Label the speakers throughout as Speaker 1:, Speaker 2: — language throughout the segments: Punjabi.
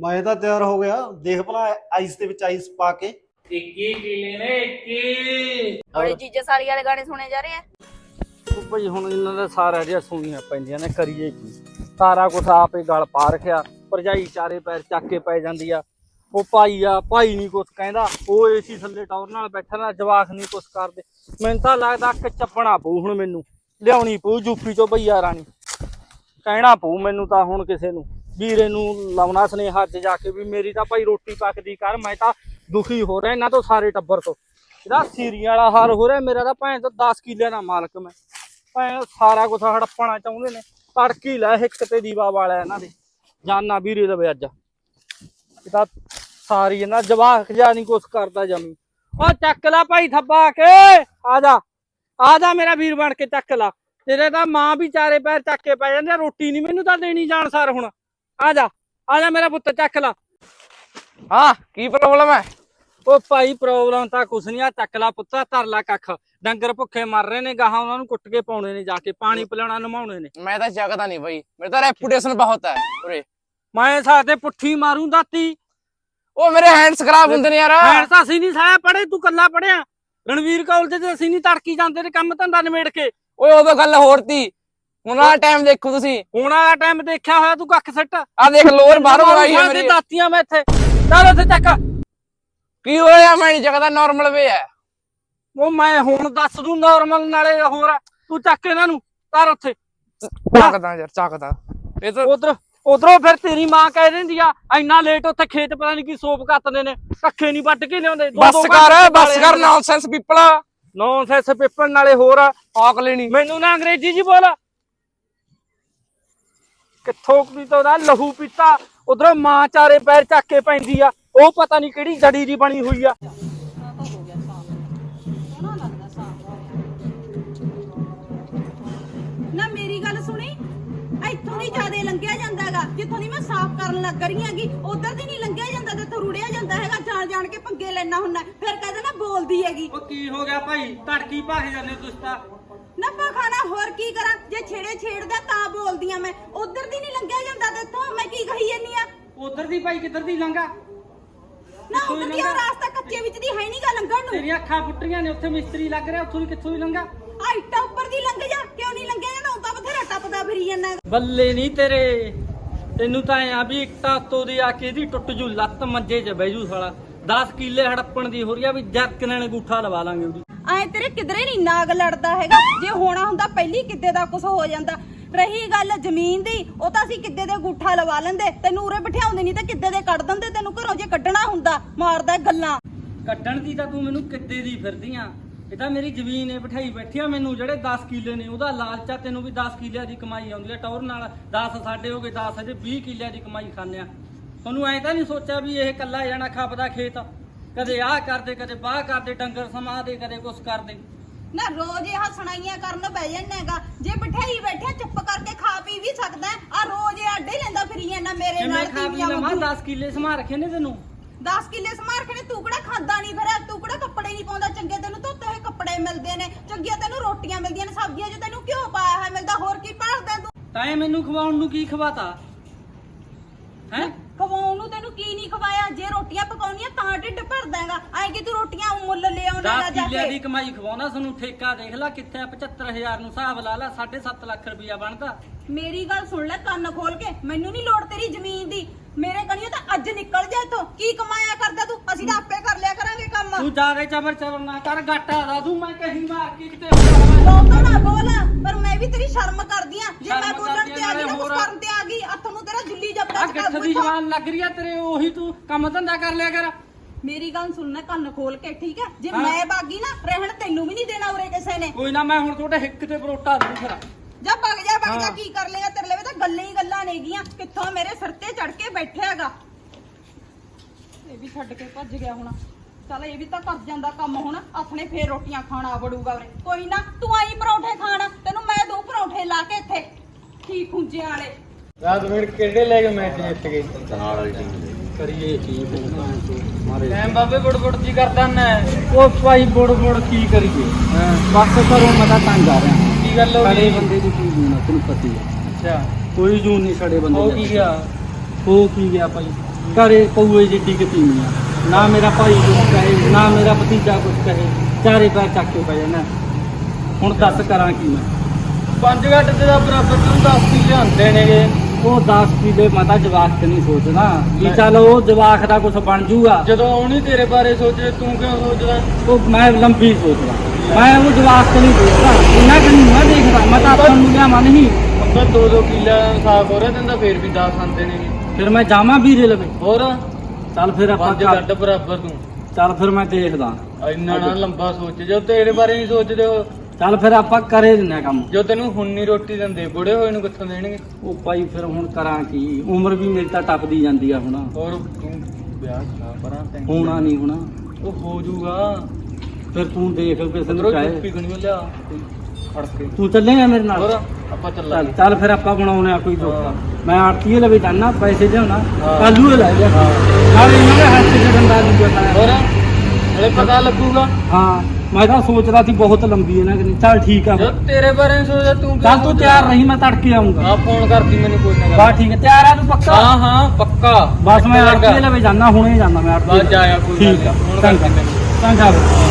Speaker 1: ਮੈਂ ਤਾਂ ਤਿਆਰ ਹੋ ਗਿਆ। ਦੇਖ ਭਲਾ ਆਈਸ ਦੇ ਵਿੱਚ ਆਈਸ ਪਾ ਕੇ।
Speaker 2: 21 ਕਿਲੇ ਨੇ 21
Speaker 3: ਬੜੇ ਜੀਜੇ ਸਾਲੀ ਵਾਲੇ ਗਾਣੇ ਸੁਣੇ ਜਾ ਰਹੇ ਆ?
Speaker 4: ਉਹ ਭਾਈ ਹੁਣ ਇਹਨਾਂ ਦਾ ਸਾਰਾ ਜਿਹਾ ਸੁਣੀਆਂ ਪੈਂਦੀਆਂ ਨੇ ਕਰੀਏ ਕੀ? ਸਾਰਾ ਕੁਝ ਆਪ ਗਲ ਪਾ ਰੱਖਿਆ ਭਰਜਾਈ ਚਾਰੇ ਪੈਰ ਚੱਕ ਕੇ ਪੈ ਜਾਂਦੀ ਆ। ਉਹ ਭਾਈ ਆ ਭਾਈ ਨਹੀਂ ਕੁਛ ਕਹਿੰਦਾ ਉਹ ਏਸੀ ਥੱਲੇ ਟੌਰ ਨਾਲ ਬੈਠਾ ਨਾ ਜਵਾਕ ਨਹੀਂ ਕੁਛ ਕਰਦੇ। ਮੈਨੂੰ ਤਾਂ ਲੱਗਦਾ ਕਿ ਚੱਪਣਾ ਪਊ ਹੁਣ ਮੈਨੂੰ। ਲਿਆਉਣੀ ਪਊ ਯੂਪੀ ਚੋਂ ਭਈਆ ਰਾਣੀ। ਕਹਿਣਾ ਪਊ ਮੈਨੂੰ ਤਾਂ ਹੁਣ ਕਿਸੇ ਨੂੰ। ਵੀਰੇ ਨੂੰ ਲਾਉਣਾ ਸੁਨੇਹਾ ਅੱਜ ਜਾ ਕੇ ਵੀ ਮੇਰੀ ਤਾਂ ਭਾਈ ਰੋਟੀ ਪੱਕਦੀ ਕਰ, ਮੈਂ ਤਾਂ ਦੁਖੀ ਹੋ ਰਿਹਾ ਇਹਨਾਂ ਤੋਂ ਸਾਰੇ ਟੱਬਰ ਤੋਂ। ਇਹਦਾ ਸੀਰੀਆਂ ਵਾਲਾ ਹਾਲ ਹੋ ਰਿਹਾ, ਮੇਰਾ ਤਾਂ ਭੈਣ ਤੋਂ 10 ਕਿੱਲੇ ਦਾ ਮਾਲਕ ਮੈਂ। ਭੈਣ ਸਾਰਾ ਕੁਝ ਹੜਪਣਾ ਚਾਹੁੰਦੇ ਨੇ। ਤੜਕੀ ਲੈ ਹਿੱਕ ਤੇ ਦੀਵਾ ਵਾਲਾ ਇਹਨਾਂ ਦੇ। ਜਾਨਾ ਵੀਰੇ ਲਵੇ ਅੱਜ। ਇਹ ਤਾਂ ਸਾਰੀ ਇਹਨਾਂ ਜਵਾਕ ਜਾ ਨਹੀਂ ਕੁਛ ਕਰਦਾ ਜਮੀ। ਉਹ ਚੱਕ ਲੈ ਭਾਈ ਥੱਬਾ ਕੇ। ਆ ਜਾ। ਆ ਜਾ ਮੇਰਾ ਵੀਰ ਬਣ ਕੇ ਚੱਕ ਲਾ। ਤੇਰੇ ਤਾਂ ਮਾਂ ਵੀ ਚਾਰੇ ਪੈਰ ਚੱਕ ਕੇ ਪੈ ਜਾਂਦੇ ਰੋਟੀ ਨਹੀਂ ਮੈਨੂੰ ਤਾਂ ਦੇਣੀ ਜਾਣ ਸਰ ਹੁਣ। ਆ ਜਾ ਆ ਜਾ ਮੇਰਾ ਪੁੱਤ ਚੱਕ ਲਾ।
Speaker 5: ਹਾਂ ਕੀ ਪ੍ਰੋਬਲਮ ਹੈ?
Speaker 4: ਉਹ ਭਾਈ ਪ੍ਰੋਬਲਮ ਤਾਂ ਕੁਛ ਨਹੀਂ ਆ ਚੱਕ ਲਾ ਪੁੱਤਾ ਧਰ ਲਾ ਕੱਖ। ਡੰਗਰ ਭੁੱਖੇ ਮਰ ਰਹੇ ਨੇ ਗਾਹਾਂ ਉਹਨਾਂ ਨੂੰ ਕੁੱਟ ਕੇ ਪਾਉਣੇ ਨੇ ਜਾ ਕੇ ਪਾਣੀ ਪਿਲਾਉਣਾ ਨਮਾਉਣੇ ਨੇ।
Speaker 5: ਮੈਂ ਤਾਂ ਜਗਦਾ ਨਹੀਂ ਭਾਈ ਮੇਰਾ ਤਾਂ ਰੈਪੂਟੇਸ਼ਨ ਬਹੁਤ ਹੈ ਉਰੇ।
Speaker 4: ਮੈਂ ਸਾਥੇ ਪੁੱਠੀ ਮਾਰੂੰ ਦਾਤੀ।
Speaker 5: ਉਹ ਮੇਰੇ ਹੈਂਡਸ ਖਰਾਬ ਹੁੰਦੇ ਨੇ ਯਾਰ।
Speaker 4: ਭੈਣ ਤਾਂ ਅਸੀਂ ਨਹੀਂ ਸਾਇਆ ਪੜੇ ਤੂੰ ਕੱਲਾ ਪੜਿਆ ਰਣਵੀਰ ਕਾਲਜ ਤੇ ਅਸੀਂ ਨਹੀਂ ਤੜਕੀ ਜਾਂਦੇ ਤੇ ਕੰਮ ਧੰਦਾ ਨਿਬੇੜ ਕੇ।
Speaker 5: ਓਏ ਉਦੋਂ ਗੱਲ ਹੋਰ ਤੀ। ਹੁਣ ਆ ਟਾਈਮ ਦੇਖੋ ਤੁਸੀਂ।
Speaker 4: ਹੁਣ ਆ ਟਾਈਮ ਦੇਖਿਆ ਹੋਇਆ ਤੂੰ ਕੱਖ ਸੱਟ?
Speaker 5: ਆ ਦੇਖ ਲੋਰ ਬਾਹਰੋਂ ਆਈ ਹੈ ਮੇਰੀ।
Speaker 4: ਦਾਤੀਆਂ ਮੈਂ ਇੱਥੇ। ਚੱਲ ਉੱਥੇ ਚੱਕ।
Speaker 5: ਕੀ ਹੋਇਆ ਮੈਂ ਨਹੀਂ ਜਗਦਾ ਨਾਰਮਲ ਵੇ ਹੈ।
Speaker 4: ਉਹ ਮੈਂ ਹੁਣ ਦੱਸ ਦੂੰ ਨਾਰਮਲ ਨਾਲੇ ਹੋਰ। ਤੂੰ ਚੱਕ ਇਹਨਾਂ ਨੂੰ ਧਰ ਉੱਥੇ।
Speaker 5: ਚੱਕਦਾ ਯਾਰ ਚੱਕਦਾ। ਇਹ ਤਾਂ
Speaker 4: ਉਧਰ ਉਧਰੋਂ ਫਿਰ ਤੇਰੀ ਮਾਂ ਕਹਿ ਦਿੰਦੀ ਆ ਇੰਨਾ ਲੇਟ ਉੱਥੇ ਖੇਤ ਪਤਾ ਨਹੀਂ ਕੀ ਸੋਪ ਕੱਤਦੇ ਨੇ ਕੱਖੇ ਨਹੀਂ ਵੱਢ ਕੇ ਲਿਆਉਂਦੇ
Speaker 5: ਬੱਸ ਕਰ ਬੱਸ ਕਰ ਨੌਨਸੈਂਸ ਪੀਪਲ
Speaker 4: ਨੌਨਸੈਂਸ ਪੇਪਰ ਨਾਲੇ ਹੋਰ
Speaker 5: ਆਕ ਲੈਣੀ।
Speaker 4: ਮੈਨੂੰ ਨਾ ਅੰਗਰੇਜ਼ੀ ਜੀ ਬੋਲ। ਕਿੱਥੋਂ ਵੀ ਤੋਂ ਦਾ ਲਹੂ ਪੀਤਾ? ਉਧਰੋਂ ਮਾਂ ਚਾਰੇ ਪੈਰ ਚੱਕ ਕੇ ਪੈਂਦੀ ਆ। ਉਹ ਪਤਾ ਨਹੀਂ ਕਿਹੜੀ ਜੜੀ ਦੀ ਬਣੀ ਹੋਈ ਆ।
Speaker 3: ਨਾ ਮੇਰੀ ਗੱਲ ਸੁਣੀ? ਇੱਥੋਂ ਨਹੀਂ ਜਿਆਦੇ ਲੰਘਿਆ ਜਾਂਦਾਗਾ। ਜਿੱਥੋਂ ਦੀ ਮੈਂ ਸਾਫ਼ ਕਰਨ ਲੱਗ ਰਹੀ ਹੈਗੀ ਉਧਰ ਦੀ ਨਹੀਂ ਲੰਘਿਆ ਜਾਂਦਾ ਤੇ ਜਾਂਦਾ ਹੈਗਾ ਜਾਣ ਜਾਣ ਕੇ ਪੰਗੇ ਲੈਣਾ ਹੁੰਦਾ। ਫਿਰ ਕਹਿੰਦੇ ਨਾ ਬੋਲਦੀ ਹੈਗੀ।
Speaker 4: ਉਹ ਕੀ ਹੋ ਗਿਆ ਭਾਈ? ਧੜਕੀ ਭਾਗ ਜਾਂਦੇ ਤੁਸੀਂ ਤਾਂ।
Speaker 3: ਨਾ ਖਾਣਾ ਹੋਰ ਕੀ ਕਰਾਂ? ਜੇ ਛੇੜੇ ਛੇੜਦਾ ਤਾਂ ਬੋਲਦੀਆਂ ਮੈਂ। ਉਧਰ ਦੀ ਨਹੀਂ ਲੰਘਿਆ ਜਾਂਦਾ ਤੇ ਇੱਥੋਂ ਮੈਂ ਕੀ ਕਹੀ ਜੰਨੀ ਆ?
Speaker 4: ਉਧਰ ਦੀ ਭਾਈ ਕਿੱਧਰ ਦੀ ਲੰਗਾ
Speaker 3: ਨਾ
Speaker 4: ਕਿੱਥੋਂ
Speaker 3: ਉਧਰ ਦੀ
Speaker 4: ਲੰਘਾ?
Speaker 3: ਰਾਸਤਾ ਕੱਚੇ ਵਿੱਚ ਦੀ ਹੈ ਨਹੀਂਗਾ ਲੰਘਣ ਨੂੰ।
Speaker 4: ਤੇਰੀਆਂ ਅੱਖਾਂ ਫੁੱਟਰੀਆਂ ਨੇ ਉੱਥੇ ਮਿਸਤਰੀ ਲੱਗ ਰਿਹਾ ਉੱਥੋਂ ਦੀ ਕਿੱਥੋਂ ਦੀ ਲੰਗਾ
Speaker 3: ਆ ਇੱਟਾਂ ਉੱਪਰ ਦੀ ਲੰਘ ਜਾ ਕਿਉਂ ਨਹੀਂ ਲੰਘਿਆ ਜਾਂਦਾ? ਉਹ ਤਾਂ ਬਥੇਰਾ ਟੱਪਦਾ ਫਿਰੀ ਜਾਂਦਾ
Speaker 4: ਬੱਲੇ ਨਹੀਂ ਤੇਰੇ। ਤੈਨੂੰ ਤਾਂ ਐ ਆ ਵੀ ਇੱਟਾਂ ਤੋਂ ਦੀ ਆ ਕੇ ਇਹਦੀ ਟੁੱਟ ਜੂ ਲੱਤ ਮੰਜੇ 'ਚ ਬਹਿ ਜੂ ਸਾਲਾ। 10 ਕਿੱਲੇ ਹੜੱਪਣ ਦੀ ਹੋ ਰਹੀ ਆ ਵੀ ਜਰਕ ਨਾਲ ਅੰਗੂਠਾ ਲਵਾ ਲਾਂਗੇ ਉਹਦੀ।
Speaker 3: ਐ ਤੇਰੇ ਕਿਧਰੇ ਨਹੀਂ ਨਾਗ ਲੜਦਾ ਹੈਗਾ। ਜੇ ਹੋਣਾ ਹੁੰਦਾ ਪਹਿਲੀ ਕਿੱਦੇ ਦਾ ਕੁਝ ਹੋ ਜਾਂਦਾ। ਰਹੀ ਗੱਲ ਜ਼ਮੀਨ ਦੀ, ਉਹ ਤਾਂ ਅਸੀਂ ਕਿੱਦੇ ਦੇ ਗੁੱਠਾ ਲਵਾ ਲੈਂਦੇ। ਤੈਨੂੰ ਉਰੇ ਬਿਠਾਉਂਦੇ ਨਹੀਂ ਤਾਂ ਕਿੱਦੇ ਦੇ ਕੱਢ ਦਿੰਦੇ? ਤੈਨੂੰ ਘਰੋਂ ਜੇ ਕੱਢਣਾ ਹੁੰਦਾ, ਮਾਰਦਾ ਗੱਲਾਂ।
Speaker 4: ਕੱਢਣ ਦੀ ਤਾਂ ਤੂੰ ਮੈਨੂੰ ਕਿੱਦੇ ਦੀ ਫਿਰਦੀਆਂ ਇਹ ਤਾਂ ਮੇਰੀ ਜ਼ਮੀਨ ਏ, ਬਿਠਾਈ ਬੈਠੀ ਆ ਮੈਨੂੰ, ਜਿਹੜੇ 10 ਕਿੱਲੇ ਨੇ, ਉਹਦਾ ਲਾਲਚਾ ਤੈਨੂੰ ਵੀ 10 ਕਿੱਲਿਆਂ ਦੀ ਕਮਾਈ ਆਉਂਦੀ ਹੈ ਟੌਰ ਨਾਲ 10 ਸਾਡੇ ਹੋ ਗਏ 10 ਅਜੇ 20 ਕਿੱਲਿਆਂ ਦੀ ਕਮਾਈ ਖਾਂਦੇ ਆ। ਤੁਹਾਨੂੰ ਐ ਤਾਂ ਨਹੀਂ ਸੋਚਿਆ ਵੀ ਇਹ ਕੱਲਾ ਜਾਣਾ ਖਪਦਾ ਖੇਤ? ਕਦੇ ਆਹ ਕਰਦੇ ਕਦੇ ਬਾਹ ਕਰਦੇ ਡੰਗਰ ਸਮਾ ਦੇ ਕਦੇ ਕੁਛ ਕਰਦੇ।
Speaker 3: ਨਾ ਰੋਜ਼ ਇਹ ਹਸਣਾਈਆਂ ਕਰਨ ਬਹਿ ਜੰਨੇਗਾ ਜੇ ਬਿਠਾਈ ਬੈਠਿਆ ਚੁੱਪ ਕਰਕੇ ਖਾ ਪੀ ਵੀ ਸਕਦਾ ਆ ਰੋਜ਼ ਇਹ ਆਡੇ ਲੈਂਦਾ ਫਿਰੀ ਜਾਂਦਾ ਮੇਰੇ
Speaker 4: ਜੇ ਮੈਂ
Speaker 3: ਨਾਲ
Speaker 4: ਖਾ ਪੀ ਲਵਾਂ
Speaker 3: ਵਾਂਗੂ।
Speaker 4: 10 ਕਿੱਲੇ ਸਮਾ ਰੱਖੇ ਨੇ ਤੈਨੂੰ।
Speaker 3: 10 ਕਿੱਲੇ ਸਮਾਰ ਕੇ ਤੂੰ ਕਿਹੜਾ ਖਾਂਦਾ ਨਹੀਂ ਫਿਰ? ਤੂੰ ਕਿਹੜਾ ਕੱਪੜੇ ਨਹੀਂ ਪਾਉਂਦਾ? ਚੰਗੇ ਤੈਨੂੰ ਧੋਤੇ ਹੋਏ ਕੱਪੜੇ ਮਿਲਦੇ ਨੇ। ਚੰਗੀਆਂ ਤੈਨੂੰ ਰੋਟੀਆਂ ਮਿਲਦੀਆਂ ਨੇ। ਸਬਜ਼ੀਆਂ 'ਚ ਤੈਨੂੰ ਘਿਓ ਪਾਇਆ ਹੋਇਆ ਮਿਲਦਾ ਹੋਰ ਕੀ ਭਾਲਦਾ ਤੂੰ?
Speaker 4: ਤਾਂ ਇਹ ਮੈਨੂੰ ਖਵਾਉਣ ਨੂੰ ਕੀ ਖਵਾਤਾ? ਹੈ?
Speaker 3: ਖਵਾਉਣ ਨੂੰ ਤੈਨੂੰ ਕੀ ਨਹੀਂ ਖਵਾਇਆ? ਜੇ ਰੋਟੀਆਂ ਪਕਾਉਣੀਆਂ ਤਾਂ ਢਿੱਡ ਭਰਦਾ ਹੈਗਾ ਐ ਕਿ ਤੂੰ ਰੋਟੀਆਂ ਮੁੱਲ ਲੈ ਆਉਣਾ
Speaker 4: 10
Speaker 3: ਜਾ
Speaker 4: ਕਿੱਲਿਆਂ ਦੀ
Speaker 3: ਕੇ
Speaker 4: ਕਮਾਈ ਖਵਾਉਣਾ ਸਾਨੂੰ ਠੇਕਾ ਦੇਖ ਲੈ ਕਿੱਥੇ ਆ 75000 ਨੂੰ ਹਿਸਾਬ ਲਾ ਲੈ 7.5 ਲੱਖ ਰੁਪਇਆ ਬਣਦਾ।
Speaker 3: ਮੇਰੀ ਗੱਲ ਸੁਣ ਲੈ ਕੰਨ ਖੋਲ ਕੇ ਮੈਨੂੰ ਨਹੀਂ ਲੋੜ ਤੇਰੀ ਜ਼ਮੀਨ ਦੀ। ਮੇਰੇ ਕਣੀਓ ਤਾਂ ਅੱਜ ਨਿਕਲ ਜਾ ਇੱਥੋਂ। ਕੀ ਕਮਾਇਆ ਕਰਦਾ ਤੂੰ? ਅਸੀਂ ਤਾਂ ਆਪੇ ਕਰ ਲਿਆ ਕਰਾਂਗੇ ਕੰਮ।
Speaker 4: ਤੂੰ ਜਾਦੇ ਚਬਰ ਚਬਰ ਨਾ ਕਰ ਗਾਟਾ ਦਾ ਤੂੰ ਮੈਂ ਕਹੀ ਮਾਰ ਕੇ ਕਿਤੇ
Speaker 3: ਲੋਕਾਂ ਨਾ ਬੋਲ ਪਰ ਵੀ ਤੇਰੀ ਸ਼ਰਮ ਕਰਦੀ ਆ ਜੇ ਮੈਂ
Speaker 4: ਸ਼ਰਮ
Speaker 3: ਬੋਲਣ
Speaker 4: ਕਰਦੀ
Speaker 3: ਤੇ
Speaker 4: ਆ,
Speaker 3: ਆ ਗਈ ਨਾ ਕੁਛ
Speaker 4: ਹੋਰ।
Speaker 3: ਕਰਨ ਤੇ ਆ ਗਈ ਹੱਥ ਨੂੰ ਤੇਰਾ ਜੁੱਲੀ ਜੱਪਦਾ
Speaker 4: ਆ ਗਿੱਠ ਦੀ ਜਵਾਨ ਲੱਗ ਰਹੀ ਆ ਤੇਰੇ ਉਹੀ ਤੂੰ ਕੰਮ ਧੰਦਾ ਕਰ ਲਿਆ ਕਰ।
Speaker 3: ਮੇਰੀ ਗੱਲ ਸੁਣਨਾ ਕੰਨ ਖੋਲ ਕੇ ਠੀਕ ਹੈ ਜੇ
Speaker 4: ਹਾਂ।
Speaker 3: ਮੈਂ ਬਾਗੀ ਨਾ ਰਹਿਣ ਤੈਨੂੰ ਵੀ ਨਹੀਂ ਦੇਣਾ ਉਰੇ ਕਿਸੇ ਨੇ।
Speaker 4: ਕੋਈ ਨਾ ਮੈਂ ਹੁਣ ਤੁਹਾਡੇ ਹਿੱਕ ਤੇ ਪਰੋਟਾ ਦੂੰ ਫਿਰ।
Speaker 3: ਜਾ ਵਗ ਜਾ ਵਗ ਜਾ
Speaker 4: ਹਾਂ।
Speaker 3: ਕੀ ਕਰ ਲੇਗਾ ਤੇਰੇ ਲਈ? ਤਾਂ ਗੱਲਾਂ ਹੀ ਗੱਲਾਂ ਨੇਗੀਆਂ ਕਿੱਥੋਂ ਮੇਰੇ ਸਿਰ ਤੇ ਚੜ ਕੇ ਬੈਠਿਆ ਹੈਗਾ? ਇਹ ਵੀ ਛੱਡ ਕੇ ਭੱਜ ਗਿਆ ਹੁਣ। ਚੱਲ ਇਹ ਵੀ ਤਾਂ ਕਰ ਜਾਂਦਾ ਕੰਮ ਹੁਣ। ਆਪਣੇ ਫੇਰ ਰੋਟੀਆਂ ਖਾਣਾ ਵੜੂਗਾ ਉਰੇ। ਕੋਈ ਨਾ ਤੂੰ ਆਈ ਪਰੌਂਠੇ ਖਾਣ ਮੈਂ ਪਰੌਂਠੇ ਲਾ ਕੇ ਇੱਥੇ ਕੀ ਖੁੰਝੇ ਵਾਲੇ।
Speaker 4: ਰਾਤ ਵੇੜ ਕਿਹੜੇ ਲੈ ਕੇ ਮੈਚ ਜਿੱਤ ਗਏ? ਕਰੀਏ ਕੀ ਮਾਰੇ। ਟਾਈਮ ਬਾਬੇ ਬੜ ਬੜ ਜੀ ਕਰਦਾ ਨਾ ਉਹ ਭਾਈ ਬੜ ਬੜ ਕੀ ਕਰੀਏ? ਬਸ ਕਰੋ ਮੈਂ ਤਾਂ ਤੰਗ ਆ ਰਿਹਾ। ਕੀ ਗੱਲ ਹੋ ਗਈ? ਬੰਦੇ ਦੀ ਕੀ ਜੂਨ ਆ ਤੈਨੂੰ ਪਤੀ ਹੈ ਅੱਛਾ। ਕੋਈ ਜੂਨ ਨਹੀਂ ਸਾਡੇ ਬੰਦੇ ਹੋ ਕੀ ਗਿਆ? ਹੋ ਕੀ ਗਿਆ ਭਾਈ? ਘਰੇ ਪਊਏ ਜਿੱਡੀ ਕਿਤੀਮੀ ਆ। ਨਾ ਮੇਰਾ ਭਾਈ ਕੁਛ ਕਹੇ ਨਾ ਮੇਰਾ ਭਤੀਜਾ ਕੁਛ ਕਹੇ। ਚਾਰੇ ਪੈਰ ਚੱਕ ਕੇ ਪੈ ਜਾਣਾ। ਹੁਣ ਦੱਸ ਕਰਾਂ ਕੀ ਮੈਂ?
Speaker 5: ਪੰਜ ਘੱਟ ਦੇ ਦਾ ਬਰਾਬਰ ਤੂੰ 10 ਕਿੱਲੇ ਹੁੰਦੇ ਨੇਗੇ?
Speaker 4: ਉਹ 10 ਕਿਲੇ ਮਾਤਾ ਜਵਾਕ ਤੇ ਨਹੀਂ ਸੋਚਦਾ। ਵੀ ਚੱਲ ਉਹ ਜਵਾਕ ਦਾ ਕੁਛ ਬਣ ਜੂਗਾ।
Speaker 5: ਜਦੋਂ ਉਹ ਨਹੀਂ ਤੇਰੇ ਬਾਰੇ ਸੋਚਦੇ ਤੂੰ ਕਿਉਂ ਸੋਚਦਾ?
Speaker 4: ਉਹ ਮੈਂ ਲੰਬੀ ਸੋਚਦਾ। ਮੈਂ ਉਹ ਜਵਾਕ ਤੇ ਨਹੀਂ ਸੋਚਦਾ। ਇਹਨਾਂ ਕਿ ਮੈਂ ਦੇਖਦਾ। ਮੈਂ ਤਾਂ ਆਪਾਂ ਨੂੰ ਲਿਆਵਾਂ ਨਹੀਂ।
Speaker 5: ਹੁੰਦਾ ਦੋ ਦੋ ਕਿੱਲਾ ਸਾਫ਼ ਹੋ ਰਿਹਾ ਤੈਨੂੰ ਤਾਂ ਫੇਰ ਵੀ 10 ਆਂਦੇ ਨੇਗੇ।
Speaker 4: ਫਿਰ ਮੈਂ ਜਾਵਾਂ ਵੀਰੇ ਲਵੇ।
Speaker 5: ਹੋਰ?
Speaker 4: ਚੱਲ ਫਿਰ ਆਪਾਂ
Speaker 5: ਪੰਜ ਘੱਟ ਬਰਾਬਰ ਤੂੰ।
Speaker 4: ਚੱਲ ਫਿਰ ਮੈਂ ਦੇਖਦਾ।
Speaker 5: ਇੰਨਾ ਨਾ ਲੰਬਾ ਸੋਚ। ਜੋ ਤੇਰੇ ਬਾਰੇ ਨਹੀਂ ਸੋਚਦੇ ਉਹ
Speaker 4: ਚੱਲ ਫਿਰ ਆਪਾਂ ਕਰੇ ਦਿੰਨੇ ਕੰਮ।
Speaker 5: ਜੋ ਤੈਨੂੰ ਹੁਣ ਨਹੀਂ ਰੋਟੀ ਦਿੰਦੇ ਬੁੜੇ ਹੋਏ ਨੂੰ ਕਿੱਥੋਂ ਦੇਣਗੇ?
Speaker 4: ਉਹ ਭਾਈ ਫਿਰ ਹੁਣ ਕਰਾਂ ਕੀ? ਉਮਰ ਵੀ ਮੇਰੀ ਤਾਂ ਟੱਪਦੀ ਜਾਂਦੀ ਆ ਹੁਣ।
Speaker 5: ਹੋਰ ਤੂੰ ਵਿਆਹ ਕਰਾ ਪਰਾਂ ਤੈਨੂੰ।
Speaker 4: ਹੋਣਾ ਨਹੀਂ ਹੋਣਾ।
Speaker 5: ਉਹ ਹੋ ਜਾਊਗਾ।
Speaker 4: ਫਿਰ ਤੂੰ ਦੇਖ ਕਿਸੇ ਨੂੰ ਚਾਹੇ।
Speaker 5: ਚੁੱਪੀ ਗਣੀ ਲਿਆ? ਕੋਈ ਖੜ ਕੇ।
Speaker 4: ਤੂੰ ਚੱਲੇਗਾ ਮੇਰੇ ਨਾਲ?
Speaker 5: ਹੋਰ ਆਪਾਂ
Speaker 4: ਚੱਲ
Speaker 5: ਚੱਲਾਂਗੇ।
Speaker 4: ਚੱਲ ਫਿਰ ਆਪਾਂ ਬਣਾਉਣੇ ਆ ਕੋਈ ਦੋਸਤ। ਮੈਂ ਆੜਤੀਏ ਲਵੇ ਜਾਣਾ ਪੈਸੇ
Speaker 5: ਹਾਂ।
Speaker 4: ਕੱਲੂ ਲੈ ਜਾ।
Speaker 5: ਹਾਂ।
Speaker 4: ਨਾਲ ਇਹਨਾਂ ਦੇ ਹੱਥ 'ਚ ਡੰਡਾ ਦੂਗਾ
Speaker 5: ਹੋਰ ਹਲੇ ਪਤਾ ਲੱਗੂਗਾ।
Speaker 4: ਹਾਂ। ਮੈਂ ਤਾਂ ਸੋਚਦਾ ਸੀ ਬਹੁਤ ਲੰਬੀ ਇਹਨਾਂ ਕਿ ਚੱਲ ਠੀਕ ਆ।
Speaker 5: ਜੋ ਤੇਰੇ ਬਾਰੇ ਸੋਚਦਾ ਤੂੰ
Speaker 4: ਚੱਲ ਤੂੰ ਤਿਆਰ ਰਹੀ ਮੈਂ ਤੜਕੇ ਆਉਂਗਾ
Speaker 5: ਆ ਫੋਨ ਕਰਦੀ ਮੈਨੂੰ ਕੋਈ ਨਾ
Speaker 4: ਬਸ ਠੀਕ ਹੈ ਤਿਆਰ ਆ ਤੂੰ ਪੱਕਾ?
Speaker 5: ਹਾਂ ਹਾਂ ਪੱਕਾ।
Speaker 4: ਬਸ ਮੈਂ
Speaker 5: ਲੱਗਾ।
Speaker 4: ਆੜਤੀਏ ਲਵੇ ਜਾਣਾ ਹੁਣੇ ਜਾਣਾ ਮੈਂ ਆੜਤੀਏ
Speaker 5: ਬਸ ਜਾਇਆ ਕੋਈ ਗੱਲ
Speaker 4: ਠੀਕ ਆ
Speaker 5: ਨਹੀਂ, ਹੁਣ
Speaker 4: ਚੰਗਾ।
Speaker 5: ਕਰ ਦਿੰਦੇ
Speaker 4: ਚੰਗਾ ਫਿਰ।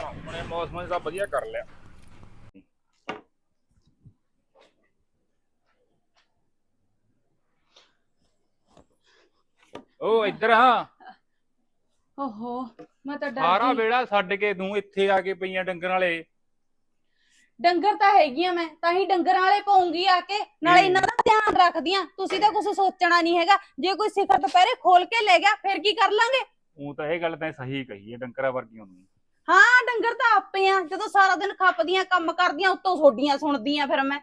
Speaker 2: ਆਪਣੇ ਮੌਸਮ ਦਾ ਵਧੀਆ ਕਰ ਲਿਆ। ਉਹ ਇੱਧਰ ਆ।
Speaker 3: ਓਹੋ ਮੈਂ ਤਾਂ
Speaker 2: ਸਾਰਾ
Speaker 3: ਡਰ ਗਈ।
Speaker 2: ਵੇੜਾ ਛੱਡ ਕੇ ਤੂੰ ਇੱਥੇ ਆ ਕੇ ਪਈਆਂ ਡੰਗਰ ਵਾਲੇ।
Speaker 3: ਡੰਗਰ ਤਾਂ ਹੈਗੀਆਂ ਮੈਂ ਤਾਂ ਹੀ ਡੰਗਰਾਂ ਵਾਲੇ ਪਾਉਂਗੀ ਆ ਕੇ ਨਾਲੇ ਇਹਨਾਂ ਦਾ ਧਿਆਨ ਰੱਖਦੀ ਆ ਤੁਸੀਂ ਤਾਂ ਕੁਝ ਸੋਚਣਾ ਨਹੀਂ ਹੈਗਾ। ਜੇ ਕੋਈ ਸਿਖਰ ਦੁਪਹਿਰੇ ਖੋਲ ਕੇ ਲੈ ਗਿਆ ਫਿਰ ਕੀ ਕਰ ਲਾਂਗੇ?
Speaker 2: ਉਹ ਤਾਂ ਇਹ ਗੱਲ ਤੈਂ ਸਹੀ ਕਹੀ ਹੈ ਡੰਗਰਾਂ ਵਰਗੀ ਹੁੰਦੀ
Speaker 3: ਹਾਂ ਡੰਗਰ ਤਾਂ ਆਪੇ ਆ। ਜਦੋਂ ਸਾਰਾ ਦਿਨ ਖੱਪਦੀਆਂ ਕੰਮ ਕਰਦੀਆਂ ਉੱਤੋਂ ਸੋਡੀਆਂ ਸੁਣਦੀਆਂ ਫਿਰ ਮੈਂ।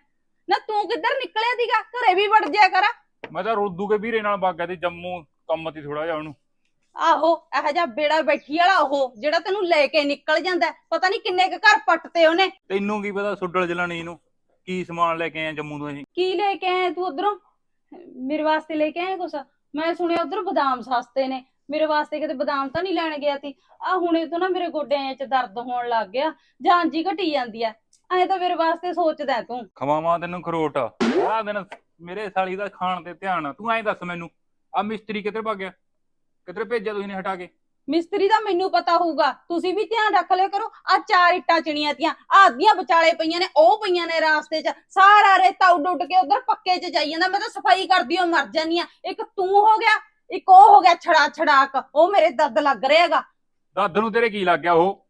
Speaker 3: ਨਾ ਤੂੰ ਕਿੱਧਰ ਨਿਕਲਿਆ ਸੀਗਾ? ਘਰੇ ਵੀ ਵੜ ਜਿਆ ਕਰ।
Speaker 2: ਮੈਂ ਤਾਂ ਰੋਦੂ ਕੇ ਵੀਰੇ ਨਾਲ ਬਾਗਾ ਤੇ ਜੰਮੂ ਕੰਮ ਤੇ ਥੋੜਾ ਜਿਹਾ ਉਹਨੂੰ।
Speaker 3: ਆਹੋ ਇਹੋ ਜਿਹਾ ਬੇੜਾ ਬੈਠੀ ਵਾਲਾ ਉਹ ਜਿਹੜਾ ਤੈਨੂੰ ਲੈ ਕੇ ਨਿਕਲ ਜਾਂਦਾ ਹੈ। ਪਤਾ ਨਹੀਂ ਕਿੰਨੇ ਕ ਘਰ ਪੱਟਤੇ ਉਹਨੇ।
Speaker 2: ਤੈਨੂੰ ਕੀ ਪਤਾ ਸੁੱਡਲ ਜਲਾਣੀ ਨੂੰ ਕੀ ਸਮਾਨ ਲੈ ਕੇ ਆਏ ਜੰਮੂ ਤੋਂ ਅਸੀਂ।
Speaker 3: ਕੀ ਲੈ ਕੇ ਆਇਆ ਤੂੰ ਉਧਰੋਂ? ਮੇਰੇ ਵਾਸਤੇ ਲੈ ਕੇ ਆਇਆ ਕੁਛ? ਮੈਂ ਸੁਣਿਆ ਉਧਰ ਬਦਾਮ ਸਸਤੇ ਨੇ। ਮੇਰੇ ਵਾਸਤੇ ਕਿਤੇ ਬਦਾਮ ਤਾਂ ਨਹੀਂ ਲੈਣ ਗਿਆ ਸੀ। ਆ ਹੁਣੇ ਤੋਂ ਨਾ ਮੇਰੇ ਗੋਡਿਆਂ 'ਚ ਦਰਦ ਹੋਣ ਲੱਗ ਗਿਆ। ਜਾਨ ਜੀ ਘਟੀ ਜਾਂਦੀ ਆ। ਐ ਤਾਂ ਮੇਰੇ ਵਾਸਤੇ ਸੋਚਦਾ ਹੈ ਤੂੰ।
Speaker 2: ਖਵਾਵਾਂ ਤੈਨੂੰ ਖਰੋਟ। ਆ ਦਿਨ ਮੇਰੇ ਸਾਲੀ ਦਾ ਖਾਣ ਤੇ ਧਿਆਨ ਆ। ਤੂੰ ਐਂ ਦੱਸ ਮੈਨੂੰ ਆ ਮਿਸਤਰੀ ਕਿੱਧਰ ਭੱਗ ਗਿਆ? ਕਿੱਧਰ ਭੇਜਿਆ ਤੁਸੀਂ ਨੇ ਹਟਾ ਕੇ?
Speaker 3: ਮਿਸਤਰੀ ਦਾ ਮੈਨੂੰ ਪਤਾ ਹੋਊਗਾ। ਤੁਸੀਂ ਵੀ ਧਿਆਨ ਰੱਖ ਲਿਆ ਕਰੋ। ਆ ਚਾਰ ਇੱਟਾਂ ਚਿਣੀਆਂ ਤੀਆਂ ਆਦੀਆਂ ਵਿਚਾਲੇ ਪਈਆਂ ਨੇ ਉਹ ਪਈਆਂ ਨੇ ਰਾਸਤੇ 'ਚ। ਸਾਰਾ ਰੇਤਾ ਉੱਡ ਉੱਡ ਕੇ ਉਧਰ ਪੱਕੇ 'ਚ ਜਾਈ ਜਾਂਦਾ। ਮੈਂ ਤਾਂ ਸਫ਼ਾਈ ਕਰਦੀ ਹਾਂ ਮਰ ਜਾਨੀ ਆ ਇੱਕ ਤੂੰ ਹੋ ਗਿਆ ਇੱਕ ਉਹ ਹੋ ਗਿਆ ਛੜਾ ਛੜਾਕ। ਉਹ ਮੇਰੇ ਦਰਦ ਲੱਗ ਰਿਹਾ ਹੈਗਾ।
Speaker 2: ਦੱਦ ਨੂੰ ਤੇਰੇ ਕੀ ਲੱਗ ਗਿਆ ਉਹ?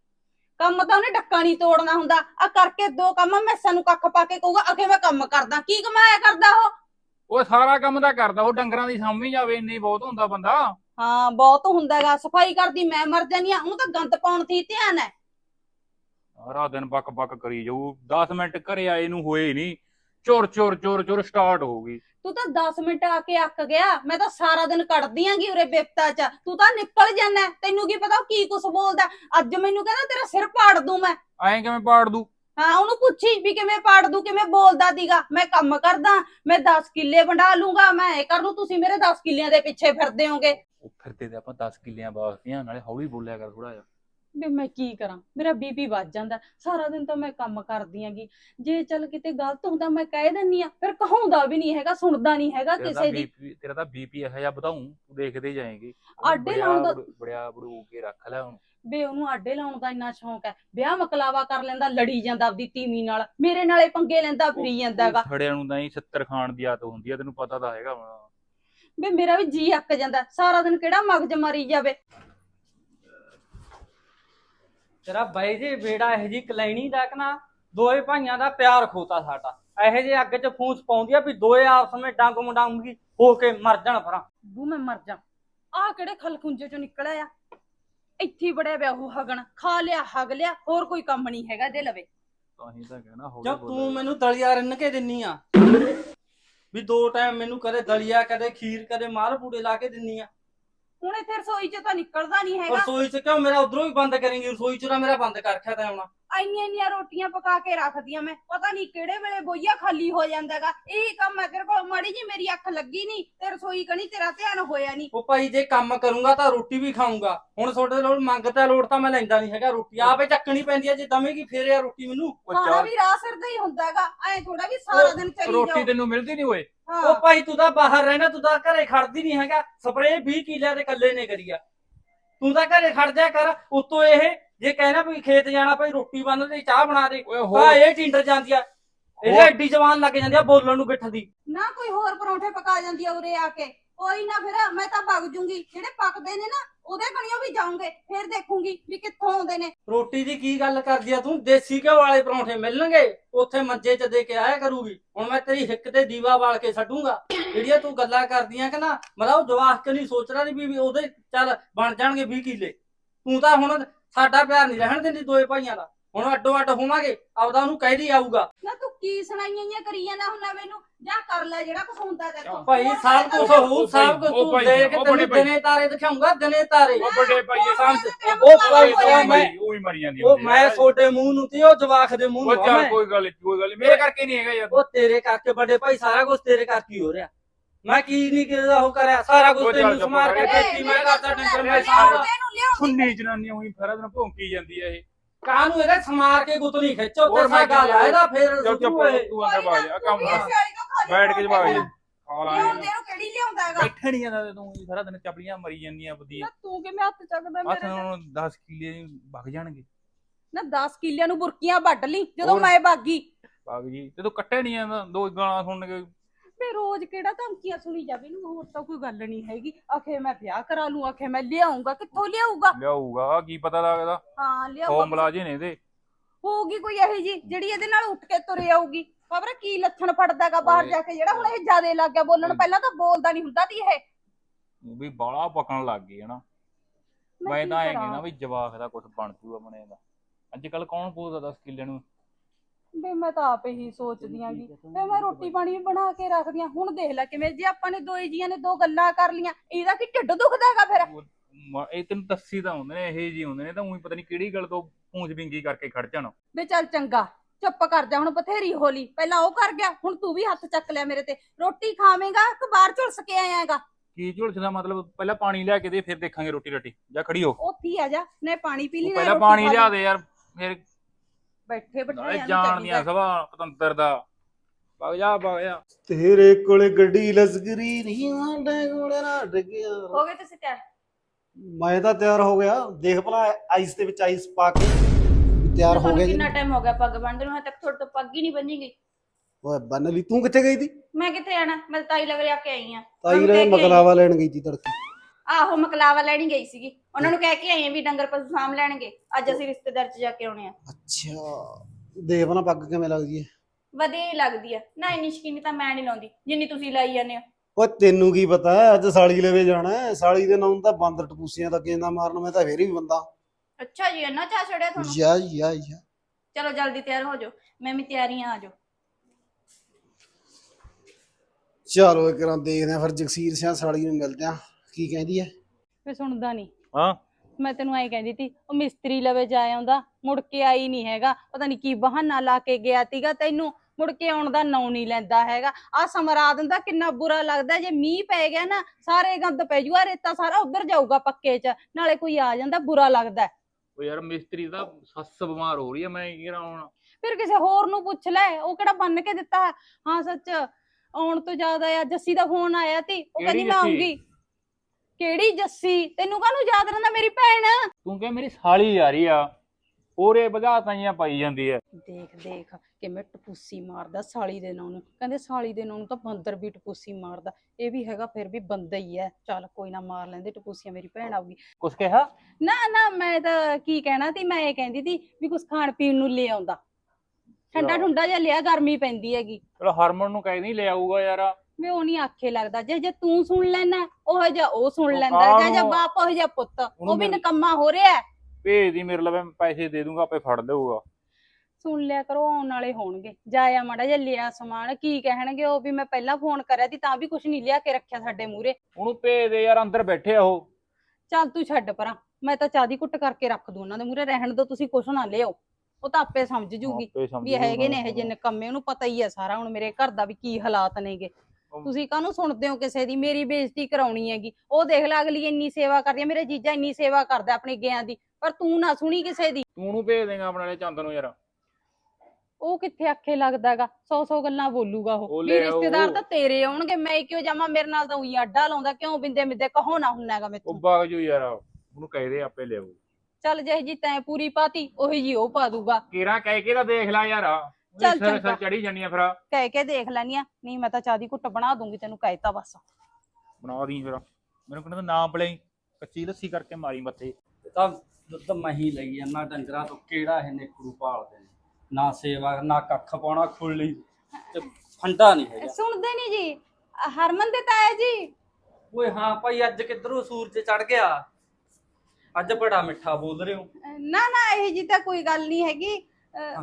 Speaker 3: ਕੰਮ ਤਾਂ ਉਹਨੇ ਡੱਕਾ ਨਹੀਂ ਤੋੜਨਾ ਹੁੰਦਾ। ਆ ਕਰਕੇ ਦੋ ਕੰਮ ਮੈਂ ਸਾਨੂੰ ਕੱਖ ਪਾ ਕੇ ਕਹੂਗਾ ਅਗੇ ਮੈਂ ਕੰਮ ਕਰਦਾ। ਕੀ ਕਮਾਇਆ ਕਰਦਾ ਉਹ?
Speaker 2: ਉਹ ਸਾਰਾ ਕੰਮ ਤਾਂ ਕਰਦਾ। ਉਹ ਡੰਗਰਾਂ ਦੀ ਸਾਂਭੀ ਜਾਵੇ ਇੰਨੀ ਬਹੁਤ ਹੁੰਦਾ ਬੰਦਾ।
Speaker 3: ਹਾਂ ਬਹੁਤ ਹੁੰਦਾ ਹੈਗਾ ਸਫ਼ਾਈ ਕਰਦੀ ਮੈਂ ਮਰ ਜਾਨੀ ਆ ਉਹ ਤਾਂ ਗੰਦ ਪਾਉਣ ਦੀ ਧਿਆਨ ਹੈ।
Speaker 2: ਸਾਰਾ ਦਿਨ ਬੱਕ ਬੱਕ ਕਰੀ ਜਾਊ 10 ਮਿੰਟ ਘਰੇ ਆਏ ਨੂੰ ਹੋਏ ਨਹੀਂ ਚੋਰ ਚੋਰ ਚੋਰ ਚੋਰ ਸਟਾਰਟ ਹੋ ਗਈ।
Speaker 3: ਤੂੰ ਤਾਂ 10 ਮਿੰਟ ਆ ਕੇ ਅੱਕ ਗਿਆ ਮੈਂ ਤਾਂ ਸਾਰਾ ਦਿਨ ਕੱਢਦੀ ਆਂਗੀ ਉਰੇ ਬਿਪਤਾ ਚ ਤੂੰ ਤਾਂ ਨਿਕਲ ਜਾਂਦਾ ਤੈਨੂੰ ਕੀ ਪਤਾ ਉਹ ਕੀ ਕੁਛ ਬੋਲਦਾ ਅੱਜ ਮੈਨੂੰ ਕਹਿੰਦਾ ਤੇਰਾ ਸਿਰ ਪਾੜ ਦੂੰ ਮੈਂ।
Speaker 2: ਐਂ ਕਿਵੇਂ ਪਾੜ ਦੂ?
Speaker 3: ਹਾਂ ਉਹਨੂੰ ਪੁੱਛੀ ਵੀ ਕਿਵੇਂ ਪਾੜ ਦੂੰ ਕਿਵੇਂ ਬੋਲਦਾ ਦੀਗਾ ਮੈਂ ਕੰਮ ਕਰਦਾ ਮੈਂ 10 ਕਿੱਲੇ ਵੰਡਾ ਲੂੰਗਾ ਮੈਂ ਇਹ ਕਰ ਲੂੰ ਤੁਸੀਂ ਮੇਰੇ 10 ਕਿੱਲਿਆਂ ਦੇ ਪਿੱਛੇ ਫਿਰਦੇ ਹੋਗੇ।
Speaker 2: ਉਹ ਫਿਰਦੇ ਤੇ ਆਪਾਂ 10 ਕਿੱਲਿਆਂ ਵਾਸਤੀਆਂ ਨਾਲੇ ਹੌਲੀ ਬੋਲਿਆ ਕਰ ਥੋੜਾ ਜਿਹਾ।
Speaker 3: ਵੀ ਮੈਂ ਕੀ ਕਰਾਂ? ਮੇਰਾ ਬੀਪੀ ਵੱਜ ਜਾਂਦਾ। ਸਾਰਾ ਦਿਨ ਤਾਂ ਮੈਂ ਕੰਮ ਕਰਦੀ ਆਂਗੀ ਜੇ ਚੱਲ ਕਿਤੇ ਗਲਤ ਹੁੰਦਾ ਮੈਂ ਕਹਿ ਦਿੰਨੀ ਆ। ਫਿਰ ਕਹਾਉਂਦਾ ਵੀ ਨਹੀਂ ਹੈਗਾ ਸੁਣਦਾ ਨਹੀਂ ਹੈਗਾ ਕਿਸੇ ਦੀ।
Speaker 2: ਤੇਰਾ ਤਾਂ ਬੀਪੀ ਇਹੋ ਜਿਹਾ ਵਧਾਉਂ ਤੂੰ ਦੇਖਦੇ ਜਾਏਂਗੇ।
Speaker 3: ਆਡੇ ਲਾਉਣ ਦਾ-
Speaker 2: ਬੜਿਆ ਬੜੂ ਕੇ ਰੱਖ ਲੈ ਹੁਣ
Speaker 3: ਬੇ ਉਹਨੂੰ ਆਡੇ ਲਾਉਣ ਦਾ ਇੰਨਾ ਸ਼ੌਂਕ ਹੈ। ਵਿਆਹ ਮਕਲਾਵਾ ਕਰ ਲੈਂਦਾ ਲੜੀ ਜਾਂਦਾ ਆਪਦੀ ਤੀਵੀਂ ਨਾਲ। ਮੇਰੇ ਨਾਲੇ ਪੰਗੇ ਲੈਂਦਾ ਫਿਰੀ ਜਾਂਦਾਗਾ।
Speaker 2: ਖੜਿਆਂ ਨੂੰ ਤਾਂ ਹੀ 70 ਖਾਣ ਦੀ ਆਦਤ ਹੁੰਦੀ ਆ ਤੈਨੂੰ ਪਤਾ ਤਾਂ ਹੈਗਾ ਵਾ
Speaker 3: ਮੇਰਾ ਵੀ ਜੀ ਅੱਕ ਜਾਂਦਾ ਸਾਰਾ ਦਿਨ ਕਿਹੜਾ ਮਗਜ ਮਾਰੀ ਜਾਵੇ?
Speaker 4: ਤੇਰਾ ਬਾਈ ਜੀ ਬੇੜਾ ਇਹ ਜੀ ਕਲੈਣੀ ਦਾ ਕਿ ਨਾ ਦੋਏ ਭਾਈਆਂ ਦਾ ਪਿਆਰ ਖੋਤਾ ਸਾਡਾ। ਇਹੋ ਜੇ ਅੱਗ 'ਚ ਫੂਸ ਪਾਉਂਦੀ ਆ ਵੀ ਦੋਏ ਆਪਸ ਵਿੱਚ ਡੰਗ ਮੁੰਡਾਉਂਗੀ ਹੋ ਕੇ ਮਰ ਜਾਣ ਪਰਾਂ
Speaker 3: ਬੂ ਮੈਂ ਮਰ ਜਾ। ਆਹ ਕਿਹੜੇ ਖਲਖੁੰਜੇ ਚੋਂ ਨਿਕਲਿਆ ਆ? ਇੱਥੇ ਬੜਿਆ ਪਿਆ ਉਹ ਹਗਣ ਖਾ ਲਿਆ ਹਗ ਲਿਆ ਹੋਰ ਕੋਈ ਕੰਮ ਨਹੀਂ ਹੈਗਾ ਇਹਦੇ ਲਵੇ।
Speaker 2: ਤਾਂ ਹੀ ਤਾਂ ਕਹਿਣਾ ਹੌਲੀ
Speaker 4: ਜਾਂ। ਤੂੰ ਮੈਨੂੰ ਦਲੀਆ ਰਿੰਨ ਕੇ ਦਿੰਨੀ ਆ। ਵੀ ਦੋ ਟਾਈਮ ਮੈਨੂੰ ਕਦੇ ਦਲੀਆ ਕਦੇ ਖੀਰ ਕਦੇ ਮਾਲ ਪੂੜੇ ਲਾ ਕੇ ਦਿੰਨੀ ਆ।
Speaker 3: ਹੁਣ ਇੱਥੇ ਰਸੋਈ ਚ ਤਾਂ ਨਿਕਲਦਾ ਨਹੀਂ ਹੈਗਾ।
Speaker 4: ਰਸੋਈ 'ਚ ਕਿਉਂ? ਮੇਰਾ ਉਧਰੋਂ ਵੀ ਬੰਦ ਕਰੇਂਗੀ। ਰਸੋਈ 'ਚ ਤਾਂ ਮੇਰਾ ਬੰਦ ਕਰ ਰੱਖਿਆ ਤੈਂ ਹੁਣ
Speaker 3: ਇੰਨੀਆਂ ਇੰਨੀਆਂ ਰੋਟੀਆਂ ਪਕਾ ਕੇ ਰੱਖਦੀਆਂ ਮੈਂ ਪਤਾ ਨਹੀਂ ਕਿਹੜੇ ਵੇਲੇ ਬੋਈਆ ਖਾਲੀ ਹੋ ਜਾਂਦਾਗਾ। ਇਹੀ ਕੰਮ ਹੈ ਤੇਰੇ ਕੋਲ ਮਾੜੀ ਜੀ ਮੇਰੀ ਅੱਖ ਲੱਗੀ ਨਹੀਂ ਤੇ ਰਸੋਈ ਕਣੀ ਤੇਰਾ ਧਿਆਨ ਹੋਇਆ ਨਹੀਂ
Speaker 4: ਉਹ ਭਾਈ ਜੇ ਕੰਮ ਕਰੂੰਗਾ ਤਾਂ ਰੋਟੀ ਵੀ ਖਾਊਂਗਾ। ਹੁਣ ਤੁਹਾਡੇ ਲੋੜ ਮੰਗਦਾ ਲੋੜ ਤਾਂ ਮੈਂ ਲੈਂਦਾ ਨਹੀਂ ਹੈਗਾ ਰੋਟੀ। ਆਪੇ ਚੱਕਣੀ ਪੈਂਦੀ ਹੈ ਜੇ ਦਵੇਂਗੀ ਫੇਰ ਇਹ ਰੋਟੀ ਮੈਨੂੰ?
Speaker 2: ਉਹ
Speaker 3: ਖਾਣਾ ਵੀ ਰਾਹ ਸਿਰ ਦਾ ਹੀ ਹੁੰਦਾਗਾ ਐ ਥੋੜਾ ਵੀ ਸਾਰਾ ਦਿਨ ਚਲੀ
Speaker 2: ਰੋਟੀ
Speaker 3: ਜਾਓ।
Speaker 2: ਤੈਨੂੰ ਮਿਲਦੀ ਨਹੀਂ ਓਏ।
Speaker 4: ਉਹ ਭਾਈ ਤੂੰ ਤਾਂ ਬਾਹਰ ਰਹਿਣਾ ਤੂੰ ਤਾਂ ਘਰੇ ਖੜਦੀ ਨਹੀਂ ਹੈਗਾ। ਸਪਰੇਅ 20 ਕਿੱਲਿਆਂ ਦੇ ਕੱਲੇ ਨੇ ਕਰੀਆ ਤੂੰ ਤਾਂ ਘਰੇ ਖੜ ਜਾ ਕਰ ਉਤੋਂ ਇਹ ਜੇ ਕਹਿਣਾ ਵੀ ਖੇਤ ਜਾਣਾ ਭਾਈ ਰੋਟੀ ਬਣ ਦੇ ਚਾਹ ਬਣਾ ਦੇ
Speaker 2: ਓਏ
Speaker 4: ਇਹ ਟਿੰਡਰ ਜਾਂਦੀ ਆ। ਇਹ
Speaker 2: ਹੋਰ।
Speaker 4: ਐਡੀ ਜਵਾਨ ਲੱਗ ਜਾਂਦੀ ਆ ਬੋਲਣ ਨੂੰ ਗਿੱਠ ਦੀ।
Speaker 3: ਨਾ ਕੋਈ ਹੋਰ ਪਰੌਂਠੇ ਪਕਾ ਜਾਂਦੀ ਆ ਉਰੇ ਆ ਕੇ। ਕੋਈ ਨਾ ਫਿਰ ਮੈਂ ਤਾਂ ਵਗ ਜੂੰਗੀ। ਜਿਹੜੇ ਪੱਕਦੇ ਨੇ ਨਾ ਉਹਦੇ ਕਣੀਓ ਵੀ ਜਾਉਂਗੇ ਫਿਰ ਦੇਖੂੰਗੀ ਵੀ ਕਿੱਥੋਂ ਆਉਂਦੇ ਨੇ।
Speaker 4: ਰੋਟੀ ਦੀ ਕੀ ਗੱਲ ਕਰਦੀ ਆ ਤੂੰ? ਦੇਸੀ ਘਿਓ ਵਾਲੇ ਪਰੌਂਠੇ ਮਿਲਣਗੇ? ਉੱਥੇ ਮੰਜੇ 'ਚ ਦੇ ਕੇ ਆਇਆ ਕਰੂਗੀ। ਹੁਣ ਮੈਂ ਤੇਰੀ ਹਿੱਕ ਤੇ ਦੀਵਾ ਬਾਲ ਕੇ ਛੱਡੂੰਗਾ। ਜਿਹੜੀਆਂ ਤੂੰ ਗੱਲਾਂ ਕਰਦੀਆਂ ਕਿ ਨਾ ਮਤਲਬ ਉਹ ਜਵਾਕ ਕਿ ਨਹੀਂ ਸੋਚ ਰਹਾ ਵੀ ਵੀ ਉਹਦੇ ਚੱਲ ਬਣ ਜਾਣਗੇ 20 ਕਿੱਲੇ। ਤੂੰ ਤਾਂ ਹੁਣ ਸਾਡਾ ਪਿਆਰ ਨਹੀਂ ਰਹਿਣ ਦਿੰਦੀ ਦੋਏ ਭਾਈਆਂ ਦਾ। ਹੁਣ ਅੱਡੋ ਅੱਡ ਹੋਵਾਂਗੇ ਆਪਦਾ ਉਹਨੂੰ ਕਹਿਦੀ ਆਊਗਾ।
Speaker 3: ਨਾ ਤੂੰ ਕੀ ਸੁਣਾਈਆਂ ਕਰੀ ਜਾਂਦਾ ਹੁੰਦਾ ਮੈਨੂੰ? ਜਾ ਕਰ ਲੈ ਜਿਹੜਾ ਕੁਛ ਹੁੰਦਾ ਤੇਥੋਂ
Speaker 4: ਭਾਈ
Speaker 3: ਹੋਰ
Speaker 4: ਸਭ
Speaker 3: ਮੈਂ
Speaker 4: ਕੁਝ
Speaker 3: ਤਾਂ-
Speaker 4: ਹੋਊ ਸਭ ਕੁਝ
Speaker 2: ਉਹ
Speaker 4: ਤੂੰ
Speaker 2: ਭਾਈ,
Speaker 4: ਦੇਖ
Speaker 2: ਉਹ
Speaker 4: ਤੈਨੂੰ
Speaker 2: ਭਾਈ।
Speaker 4: ਦਿਨੇ ਤਾਰੇ ਦਿਖਾਉਂਗਾ ਦਿਨੇ ਤਾਰੇ।
Speaker 2: ਉਹ ਵੱਡੇ ਭਾਈ ਇਹ
Speaker 4: ਸਮਝ।
Speaker 3: ਉਹ
Speaker 4: ਉਹ
Speaker 3: ਭਾਈ
Speaker 4: ਭਾਈ
Speaker 3: ਹੋਇਆ
Speaker 4: ਮੈਂ
Speaker 2: ਉਹ ਹੀ ਮਰੀ ਜਾਂਦੀ
Speaker 4: ਉਹ
Speaker 2: ਹੁੰਦੀ
Speaker 4: ਮੈਂ। ਛੋਟੇ ਮੂੰਹ ਨੂੰ ਤੇ ਉਹ ਜਵਾਕ ਦੇ ਮੂੰਹ
Speaker 2: ਉਹ
Speaker 4: ਨੂੰ ਆ
Speaker 2: ਚੱਲ
Speaker 4: ਮੈਂ।
Speaker 2: ਕੋਈ ਗੱਲ ਨੀ ਕੋਈ ਗੱਲ ਨੀ। ਮੇਰੇ ਕਰਕੇ ਨਹੀਂ ਹੈਗਾ ਯਾਰ।
Speaker 4: ਉਹ ਤੇਰੇ ਕਰਕੇ ਵੱਡੇ ਭਾਈ ਸਾਰਾ ਕੁਝ ਤੇਰੇ ਕਰਕੇ ਹੀ ਹੋ ਰਿਹਾ। ਮੈਂ ਕੀ ਨਹੀਂ ਕਿਹਾ ਉਹ ਕਰਿਆ ਸਾਰਾ ਕੁਝ ਤੈਨੂੰ ਸਮਾਰ ਕੇ। ਦਿੱਤੀ ਮੈਂ ਕਰਦਾ ਡੰਗਰ ਮੈਂ ਸਾਰਾ।
Speaker 2: ਸੁੰਨੀ ਜਨਾਨੀਆਂ ਉਹੀ ਸਾਰਾ ਦਿਨ ਭੌਂਕੀ ਜਾਂਦੀ ਆ ਇਹ।
Speaker 4: ਕਾਹਨੂੰ ਇਹਦਾ ਸਮਾਰ ਕੇ ਗੁੱਤਨੀ ਖਿੱਚੋ ਤੇ
Speaker 2: ਮੈਂ
Speaker 4: ਸਾਡਾ
Speaker 2: ਕੀ
Speaker 4: ਲਾਇਦਾ ਫਿਰ
Speaker 2: ਚੱਲ ਚੁੱਪ। ਤੂੰ ਅੰਦਰ ਬਾਜ ਆ ਕੰਮ
Speaker 3: ਨਾ,
Speaker 2: ਬੈਠ ਕੇ ਜਵਾਬ
Speaker 3: ਪਰੌਂਠੇ
Speaker 2: ਖਾ
Speaker 3: ਲਿਆਉਂਦੇ
Speaker 2: ਲਾਂਗੇ
Speaker 3: ਨੂੰ ਕਿਹੜੀ ਲਿਆਉਂਦਾ ਹੈਗਾ?
Speaker 2: ਬੈਠੇ ਨਹੀਂ ਜਾਂਦਾ ਤੂੰ ਹੀ ਸਾਰਾ ਦਿਨ ਚਪਲੀਆਂ ਮਰੀ ਜਾਂਦੀਆਂ ਬੁੱਧੀਆਂ
Speaker 3: ਨਾ ਤੂੰ ਕਿਵੇਂ ਹੱਥ ਚੱਕਦਾ
Speaker 2: ਹੱਥ
Speaker 3: ਮੇਰੇ ਤੇ?
Speaker 2: ਨੂੰ 10 ਕਿੱਲੇ ਵਗ ਜਾਣਗੇ।
Speaker 3: ਨਾ 10 ਕਿੱਲਿਆਂ ਨੂੰ ਬੁਰਕੀਆਂ ਵੱਢ ਲਈ ਜਦੋਂ? ਮੈਂ ਬਾਗੀ।
Speaker 2: ਵਗ ਜੀ ਤੇ ਤੂੰ ਕੱਟੇ ਨਹੀਂ ਜਾਂਦਾ ਦੋ ਗਾਲਾਂ ਸੁਣ ਕੇ
Speaker 3: ਮੈਂ ਰੋਜ਼ ਕਿਹੜਾ ਧਮਕੀਆਂ ਸੁਣੀ ਜਾਵੇ ਨੂੰ ਹੋਰ ਤਾਂ ਕੋਈ ਗੱਲ ਨਹੀਂ ਹੈਗੀ। ਆਖੇ ਮੈਂ ਵਿਆਹ ਕਰਾ ਲੂੰ ਆਖੇ ਮੈਂ ਲਿਆਉਂਗਾ ਕਿੱਥੋਂ ਲਿਆਊਗਾ?
Speaker 2: ਲਿਆਊਗਾ ਕੀ ਪਤਾ ਲੱਗਦਾ?
Speaker 3: ਹਾਂ
Speaker 2: ਸੌ
Speaker 3: ਲਿਆਊਗਾ
Speaker 2: ਮਲਾਜੇ ਨੇ ਇਹਦੇ
Speaker 3: ਹੋਊਗੀ ਕੋਈ ਇਹੋ ਜੀ ਜਿਹੜੀ ਇਹਦੇ ਨਾਲ ਉੱਠ ਕੇ ਤੁਰੇ ਆਊਗੀ। ਖਬਰ ਕੀ ਲੱਛਣ ਫੜਦਾਗਾ ਬਾਹਰ
Speaker 2: ਓਏ।
Speaker 3: ਜਾ ਕੇ? ਜਿਹੜਾ ਹੁਣ ਇਹ ਜਿਆਦੇ ਲੱਗ ਗਿਆ ਬੋਲਣ
Speaker 2: ਓਏ।
Speaker 3: ਪਹਿਲਾਂ ਤਾਂ ਬੋਲਦਾ ਨਹੀਂ ਹੁੰਦਾ ਸੀ ਇਹ।
Speaker 2: ਉਹ ਵੀ ਬਾਲਾ ਪਕਣ ਲੱਗ ਗਈ ਹਨਾ? ਮੈਂ
Speaker 3: ਕੀ
Speaker 2: ਤਾਂ ਐ
Speaker 3: ਕਰਾਂ?
Speaker 2: ਕਹਿੰਦਾ ਵੀ ਜਵਾਕ ਦਾ ਕੁਝ ਬਣ ਬਣੇ ਦਾ। ਅੱਜ ਕੱਲ ਕੌਣ ਪੁੱਛਦਾ 10 ਕਿੱਲੇ ਨੂੰ?
Speaker 3: ਵੀ ਮੈਂ ਤਾਂ ਆਪੇ ਹੀ ਸੋਚਦੀ ਆਂਗੀ। ਤੇ ਮੈਂ ਰੋਟੀ ਪਾਣੀ ਵੀ ਬਣਾ ਕੇ ਰੱਖਦੀ ਆਂ। ਹੁਣ ਦੇਖ ਲੈ ਕਿਵੇਂ ਜੇ ਆਪਾਂ ਨੇ ਦੋਏ ਜੀਆਂ ਨੇ ਦੋ ਗੱਲਾਂ ਕਰ ਲੀਆਂ ਇਹਦਾ ਕੀ ਢਿੱਡ ਦੁਖਦਾ ਹੈਗਾ ਫਿਰ?
Speaker 2: ਮ- ਇਹ ਤੈਨੂੰ ਦੱਸੀ ਤਾਂ ਹੁੰਦੇ ਨੇ ਇਹ ਜੀ ਹੁੰਦੇ ਨੇ ਤਾਂ ਉਹੀ ਪਤਾ ਨਹੀਂ ਕਿਹੜੀ ਗੱਲ ਤੋਂ ਪੂੰਛ ਵਿੰਗੀ ਕਰਕੇ ਖੜ ਜਾਣ।
Speaker 3: ਵੇ ਚੱਲ ਚੰਗਾ ਚੁੱਪ ਕਰ ਜਾ ਹੁਣ ਬਥੇਰੀ ਹੋਲੀ ਪਹਿਲਾਂ ਉਹ ਕਰ ਗਿਆ ਹੁਣ ਤੂੰ ਵੀ ਹੱਥ ਚੱਕ ਲਿਆ ਮੇਰੇ ਤੇ। ਰੋਟੀ ਖਾਵੇਂਗਾ ਕਿ ਬਾਹਰ ਝੁਲਸ ਕੇ ਆਏਗਾ
Speaker 2: ਕੀ ਝੁਲਸ ਦਾ ਮਤਲਬ? ਪਹਿਲਾਂ ਪਾਣੀ ਲਿਆ ਕੇ ਦੇ ਫਿਰ ਦੇਖਾਂਗੇ ਰੋਟੀ ਰੱਟੀ ਜਾਂ ਖੜੀ ਹੋ।
Speaker 3: ਉੱਥੇ ਹੀ ਆ ਜਾ ਨੇ ਪਾਣੀ ਪੀ ਲਈ ਨਾਲੇ
Speaker 2: ਪਹਿਲਾਂ
Speaker 3: ਰੋਟੀ
Speaker 2: ਪਾਣੀ
Speaker 3: ਖਾ
Speaker 2: ਲਿਆ। ਦੇ ਯਾਰ ਫਿਰ
Speaker 3: ਬੈਠੇ ਬਿਠਾਏ
Speaker 2: ਨਾਲੇ
Speaker 3: ਨੂੰ
Speaker 2: ਜਾਣ ਦੀਆਂ। ਸਭਾ ਪਤੰਤਰ ਦਾ। ਵਗ ਜਾ ਵਗ ਜਾ।
Speaker 1: ਤੇਰੇ ਕੋਲੇ ਗੱਡੀ ਲਸਗਰੀ ਨਹੀਂ ਆਂਡੇ ਕੋਲੇ ਨਾ ਡਿੱਗਿਆ
Speaker 3: ਹੋ ਗਏ ਤੁਸੀਂ ਤਿਆਰ?
Speaker 1: ਮੈਂ ਤਾਂ ਤਿਆਰ ਹੋ ਗਿਆ। ਦੇਖ ਭਲਾ ਆਈਸ ਦੇ ਵਿੱਚ ਆਈਸ ਪਾ ਕੇ ਵੀ ਤਿਆਰ ਹੋ
Speaker 6: ਤੁਹਾਨੂੰ
Speaker 1: ਗਿਆ ਜੀ।
Speaker 6: ਕਿੰਨਾ ਟਾਈਮ ਹੋ ਗਿਆ ਪੱਗ ਬੰਨ੍ਹਦੇ ਨੂੰ? ਹਜੇ ਤੱਕ ਤੁਹਾਡੇ ਤੋਂ ਪੱਗ ਹੀ ਨਹੀਂ ਬੰਨੀ ਗਈ।
Speaker 1: ਓਏ ਬੰਨ ਲਈ? ਤੂੰ ਕਿੱਥੇ ਗਈ ਤੀ
Speaker 6: ਮੈਂ ਕਿੱਥੇ ਜਾਣਾ? ਮੈਂ ਤਾਂ ਤਾਈ ਲਗਰੇ ਆ ਕੇ ਆਈ ਆ।
Speaker 1: ਤਾਈ ਨੇ। ਮਕਲਾਵਾ ਲੈਣ ਗਈ ਤੀ ਤੜਕੇ।
Speaker 6: ਆਹੋ ਮਕਲਾਵਾ ਲੈਣੀ ਗਈ ਸੀਗੀ। ਉਹਨਾਂ ਨੂੰ ਕਹਿ ਕੇ ਆਈ ਆ ਵੀ ਡੰਗਰ ਪਸ਼ੂ ਸਾਂਭ ਲੈਣਗੇ। ਅੱਜ ਅਸੀਂ ਰਿਸ਼ਤੇਦਾਰ ਚ ਜਾ ਕੇ ਆਉਣੇ ਆ।
Speaker 1: ਅੱਛਾ। ਦੇਖ ਭਲਾ ਪੱਗ ਕਿਵੇਂ ਲੱਗਦੀ ਹੈ
Speaker 6: ਵਧੀਆ ਹੀ ਲੱਗਦੀ ਆ। ਨਾ ਇੰਨੀ ਸ਼ਕੀਨੀ ਤਾਂ ਮੈਂ ਨਹੀਂ ਲਾਉਂਦੀ ਜਿੰਨੀ ਤੁਸੀਂ ਲਾਈ ਜਾਂਦੇ ਹੋ।
Speaker 1: ਓਏ ਤੈਨੂੰ ਕੀ ਪਤਾ ਹੈ, ਅੱਜ ਸਾਲੀ ਲਵੇ ਜਾਣਾ ਹੈ। ਸਾਲੀ ਦੇ ਨਾਂ ਤਾਂ ਬਾਂਦਰ ਟਪੂਸੀਆਂ ਦਾ ਗੇਂਦਾ ਮਾਰਨ ਮੈਂ ਤਾਂ ਫੇਰ ਵੀ ਬੰਦਾ।
Speaker 6: ਅੱਛਾ ਜੀ ਇੰਨਾ ਚਾਹ ਛੜਿਆ ਤੁਹਾਨੂੰ?
Speaker 1: ਯਾ ਯਾ ਯਾ।
Speaker 6: ਚਲੋ ਜਲਦੀ ਤਿਆਰ ਹੋ ਜਾਓ। ਮੈਂ ਵੀ ਤਿਆਰੀਆਂ ਆ ਜਾਓ।
Speaker 1: ਚਲੋ ਇੱਕ ਰਾਂ ਦੇਖਦੇ ਆ ਫਿਰ ਜਗਸੀਰ ਸਿੰਘ ਸਾਲੀ ਨੂੰ ਮਿਲਦੇ ਆ। ਕੀ ਕਹਿੰਦੀ ਹੈ
Speaker 3: ਵੇ ਸੁਣਦਾ ਨਹੀਂ
Speaker 2: ਹਾਂ।
Speaker 3: ਮੈਂ ਤੈਨੂੰ ਐਂ ਕਹਿੰਦੀ ਤੀ ਉਹ ਮਿਸਤਰੀ ਲਵੇ ਜਾ ਆਉਂਦਾ ਮੁੜ ਕੇ ਆਈ ਨਹੀਂ ਹੈਗਾ। ਪਤਾ ਨਹੀਂ ਕੀ ਬਹਾਨਾ ਲਾ ਕੇ ਗਿਆ ਤੀਗਾ ਤੈਨੂੰ ਮੁੜ ਕੇ ਆਉਣ ਦਾ ਨਾਂ ਨਹੀਂ ਲੈਂਦਾ ਹੈਗਾ। ਆ ਸਮਰਾ ਦਿੰਦਾ ਕਿੰਨਾ ਬੁਰਾ ਲੱਗਦਾ ਜੇ ਮੀਂਹ ਪੈ ਗਿਆ ਨਾ ਸਾਰੇ ਗੰਦ ਪੈ ਜੂਗਾ ਰੇਤਾ ਸਾਰਾ ਉਧਰ ਜਾਊਗਾ ਪੱਕੇ 'ਚ ਨਾਲੇ ਕੋਈ ਆ ਜਾਂਦਾ ਬੁਰਾ ਲੱਗਦਾ।
Speaker 2: ਉਹ ਯਾਰ ਮਿਸਤਰੀ ਦਾ ਸੱਸ ਬਿਮਾਰ ਹੋ ਰਹੀ ਹੈ ਮੈਂ ਕੀ ਕਰਾਂ ਹੁਣ?
Speaker 3: ਫਿਰ ਕਿਸੇ ਹੋਰ ਨੂੰ ਪੁੱਛ ਲੈ ਉਹ ਕਿਹੜਾ ਬੰਨ ਕੇ ਦਿੱਤਾ? ਹੈ? ਹਾਂ ਸੱਚ ਆਉਣ ਤੋਂ ਜ਼ਿਆਦਾ ਆ ਜੱਸੀ ਦਾ ਫੋਨ ਆਇਆ ਤੀ ਉਹ ਕਹਿੰਦੀ ਮੈਂ
Speaker 2: ਜੱਸੀ?
Speaker 3: ਆਉਂਗੀ ਕਿਹੜੀ ਜੱਸੀ? ਤੈਨੂੰ ਕਾਹਨੂੰ ਯਾਦ ਰਹਿੰਦਾ ਮੇਰੀ ਭੈਣ?
Speaker 2: ਤੂੰ ਕਹੇ ਮੇਰੀ ਸਾਲੀ ਆ ਰਹੀ ਆ। ਪੂਰੇ ਬੁਝਾਰਤਾਂ ਜੀਆਂ ਪਾਈ ਜਾਂਦੀ ਹੈ
Speaker 3: ਦੇਖ ਦੇਖ ਕਿਵੇਂ ਟਪੂਸੀ ਮਾਰਦਾ ਸਾਲੀ ਦੇ ਨਾਂ ਨੂੰ। ਕਹਿੰਦੇ ਸਾਲੀ ਦੇ ਨਾਂ ਨੂੰ ਤਾਂ ਬੰਦਰ ਵੀ ਟਪੂਸੀ ਮਾਰਦਾ। ਇਹ ਵੀ ਹੈਗਾ ਫਿਰ ਵੀ ਬੰਦਾ ਹੀ ਹੈ ਚੱਲ ਕੋਈ ਨਾ ਮਾਰ ਲੈਂਦੇ ਟਪੂਸੀਆਂ ਮੇਰੀ ਭੈਣ ਆਊਗੀ।
Speaker 2: ਕੁਛ ਕਿਹਾ?
Speaker 3: ਨਾ ਨਾ ਮੈਂ ਤਾਂ ਕੀ ਕਹਿਣਾ ਤੀ ਮੈਂ ਇਹ ਕਹਿੰਦੀ ਤੀ ਵੀ ਕੁਝ ਖਾਣ ਪੀਣ ਨੂੰ ਲੈ ਆਉਂਦਾ ਠੰਡਾ। ਠੁੰਡਾ ਜਿਹਾ ਲਿਆ ਗਰਮੀ ਪੈਂਦੀ ਹੈਗੀ।
Speaker 2: ਚਲੋ ਹਰਮਨ ਨੂੰ ਕਹਿ ਨਹੀਂ ਲੈ ਆਊਗਾ ਯਾਰ।
Speaker 3: ਵੇ ਉਹ ਨਹੀਂ ਆਖੇ ਲੱਗਦਾ। ਜੇ ਜੇ ਤੂੰ ਸੁਣ ਲੈਣਾ ਉਹ ਜਿਹਾ ਉਹ ਸੁਣ ਲੈਂਦਾ ਜਾਂ ਜਾਂ? ਬਾਪ ਉਹ ਜਿਹਾ ਪੁੱਤ ਉਹ ਵੀ ਨਕੰਮਾ ਹੋ ਰਿਹਾ।
Speaker 2: ਭੇਜ ਦੀ ਮੇਰੇ ਲਵੇ ਮੈਂ ਪੈਸੇ ਦੇ ਦੂੰਗਾ ਆਪੇ ਫੜ ਦੇਊਗਾ
Speaker 3: ਸੁਣ ਲਿਆ ਕਰੋ ਆਉਣ ਵਾਲੇ ਹੋਣਗੇ। ਜਾਇਆ ਮਾੜਾ ਜਿਹਾ ਲਿਆ ਸਮਾਨ ਕੀ ਕਹਿਣਗੇ ਉਹ ਵੀ ਮੈਂ ਪਹਿਲਾਂ ਫੋਨ ਕਰਿਆ ਤੀ ਤਾਂ ਵੀ ਕੁਝ ਨਹੀਂ ਲਿਆ ਕੇ ਰੱਖਿਆ ਸਾਡੇ ਮੂਹਰੇ।
Speaker 2: ਉਹਨੂੰ ਭੇਜ ਦੇ ਯਾਰ ਅੰਦਰ ਬੈਠੇ ਆ ਉਹ।
Speaker 3: ਚੱਲ ਤੂੰ ਛੱਡ ਪਰਾਂ। ਮੈਂ ਤਾਂ ਚਾਹ ਦੀ ਕੁੱਟ ਕਰਕੇ ਰੱਖ ਦੂੰ ਉਹਨਾਂ ਦੇ ਮੂਹਰੇ ਰਹਿਣ ਦੋ ਤੁਸੀਂ ਕੁਛ ਨਾ ਲਿਓ ਉਹ ਤਾਂ ਆਪੇ ਸਮਝ ਜੂਗੀ ਵੀ ਹੈਗੇ ਨੇ
Speaker 2: ਲਊਗਾ।
Speaker 3: ਇਹ ਜਿਹੇ। ਨਕੰਮੇ ਉਹਨੂੰ ਪਤਾ ਹੀ ਹੈ ਸਾਰਾ ਹੁਣ ਮੇਰੇ ਘਰ ਦਾ ਵੀ ਕੀ ਹਾਲਾਤ ਨੇਗੇ। ਤੁਸੀਂ ਕਾਹਨੂੰ ਸੁਣਦੇ ਹੋ ਕਿਸੇ ਦੀ? ਮੇਰੀ ਬੇਇੱਜ਼ਤੀ ਕਰਾਉਣੀ ਹੈਗੀ। ਉਹ ਦੇਖ ਲੈ ਅਗਲੀ ਇੰਨੀ ਸੇਵਾ ਕਰਦੀ ਹੈ ਮੇਰੇ ਜੀਜਾ ਇੰਨੀ ਸੇਵਾ ਕਰਦਾ ਆਪਣੀ ਗਿਆਂ ਦੀ। ਪਰ ਤੂੰ ਨਾ ਸੁਣੀ ਕਿਸੇ ਦੀ।
Speaker 2: ਤੂੰ ਨੂੰ ਭੇਜ ਦੇਗਾ ਆਪਣੇ ਵਾਲੇ ਚੰਦ ਨੂੰ ਯਾਰ।
Speaker 3: ਉਹ ਕਿੱਥੇ ਅੱਖੇ ਲੱਗਦਾਗਾ ਸੌ ਸੌ ਗੱਲਾਂ ਬੋਲੂਗਾ ਉਹ।
Speaker 2: ਉਹ
Speaker 3: ਵੀ ਰਿਸ਼ਤੇਦਾਰ। ਤਾਂ ਤੇਰੇ ਆਉਣਗੇ। ਮੈਂ ਕਿਉਂ ਜਾਵਾਂ? ਮੇਰੇ ਨਾਲ ਤਾਂ ਉਹੀ ਅੱਡਾ ਲਾਉਂਦਾ। ਕਿਉਂ ਬਿੰਦੇ ਬਿੰਦੇ ਕਹੋ ਨਾ ਹੁੰਨਾਗਾ
Speaker 2: ਉਹ
Speaker 3: ਮੈਥੋਂ।
Speaker 2: ਬਾਗ ਜੂ ਯਾਰ। ਉਹਨੂੰ ਕਹਿ ਦੇ ਆਪੇ ਲਿਆਊ।
Speaker 3: ਚੱਲ ਜਿਹੇ ਜੀ ਤੈਂ ਪੂਰੀ ਪਾਤੀ ਉਹੀ ਜੀ ਉਹ ਪਾ ਦੂਗਾ।
Speaker 2: ਕੇਰਾ ਕਹਿ ਕੇ ਤਾਂ ਦੇਖ ਲੈ ਯਾਰ।
Speaker 3: ਚੱਲ
Speaker 2: ਚੱਲ
Speaker 3: ਚੰਗਾ।
Speaker 2: ਚੜੀ ਜਾਨੀ ਆ ਫਿਰ।
Speaker 3: ਕਹਿ ਕੇ ਦੇਖ ਲੈਣੀ ਆ। ਨਹੀਂ ਮੈਂ ਤਾਂ ਚਾਹ ਦੀ ਘੁੱਟ ਬਣਾ ਦੂੰਗੀ ਤੈਨੂੰ ਕਹਿਤਾ ਬਸ।
Speaker 2: ਬਣਾ ਦੀ ਫਿਰ। ਮੈਨੂੰ ਕਹਿੰਦਾ ਨਾਮ ਬਲੇ ਕੱਚੀ ਲੱਸੀ ਕਰਕੇ ਮਾਰੀ ਮੱਥੇ।
Speaker 4: ਤਾਂ ਦੁੱਧ ਮਹੀ ਲਈ ਜਾਂਦਾ ਡੰਗਰਾਂ ਤੋਂ ਕਿਹੜਾ ਇਹ ਨੇਕੜੂ ਭਾਲਦੇ ਨੇ? ਨਾ ਸੇਵਾ ਨਾ ਕੱਖ ਪਾਉਣਾ ਖੁੱਲੀ ਤੇ ਫੰਡਾ ਨਹੀਂ ਹੈਗਾ।
Speaker 3: ਸੁਣਦੇ ਨਹੀਂ ਜੀ। ਹਰਮਨ ਦੇ ਤਾਇਆ ਜੀ।
Speaker 4: ਓਏ ਹਾਂ ਭਾਈ ਅੱਜ ਕਿੱਧਰੋਂ ਸੂਰਜ ਚੜ ਗਿਆ? ਅੱਜ ਬੜਾ ਮਿੱਠਾ ਬੋਲ ਰਹੇ ਹੋ।
Speaker 3: ਨਾ ਨਾ ਇਹ ਜੀ ਤਾਂ ਕੋਈ ਗੱਲ ਨਹੀਂ ਹੈਗੀ।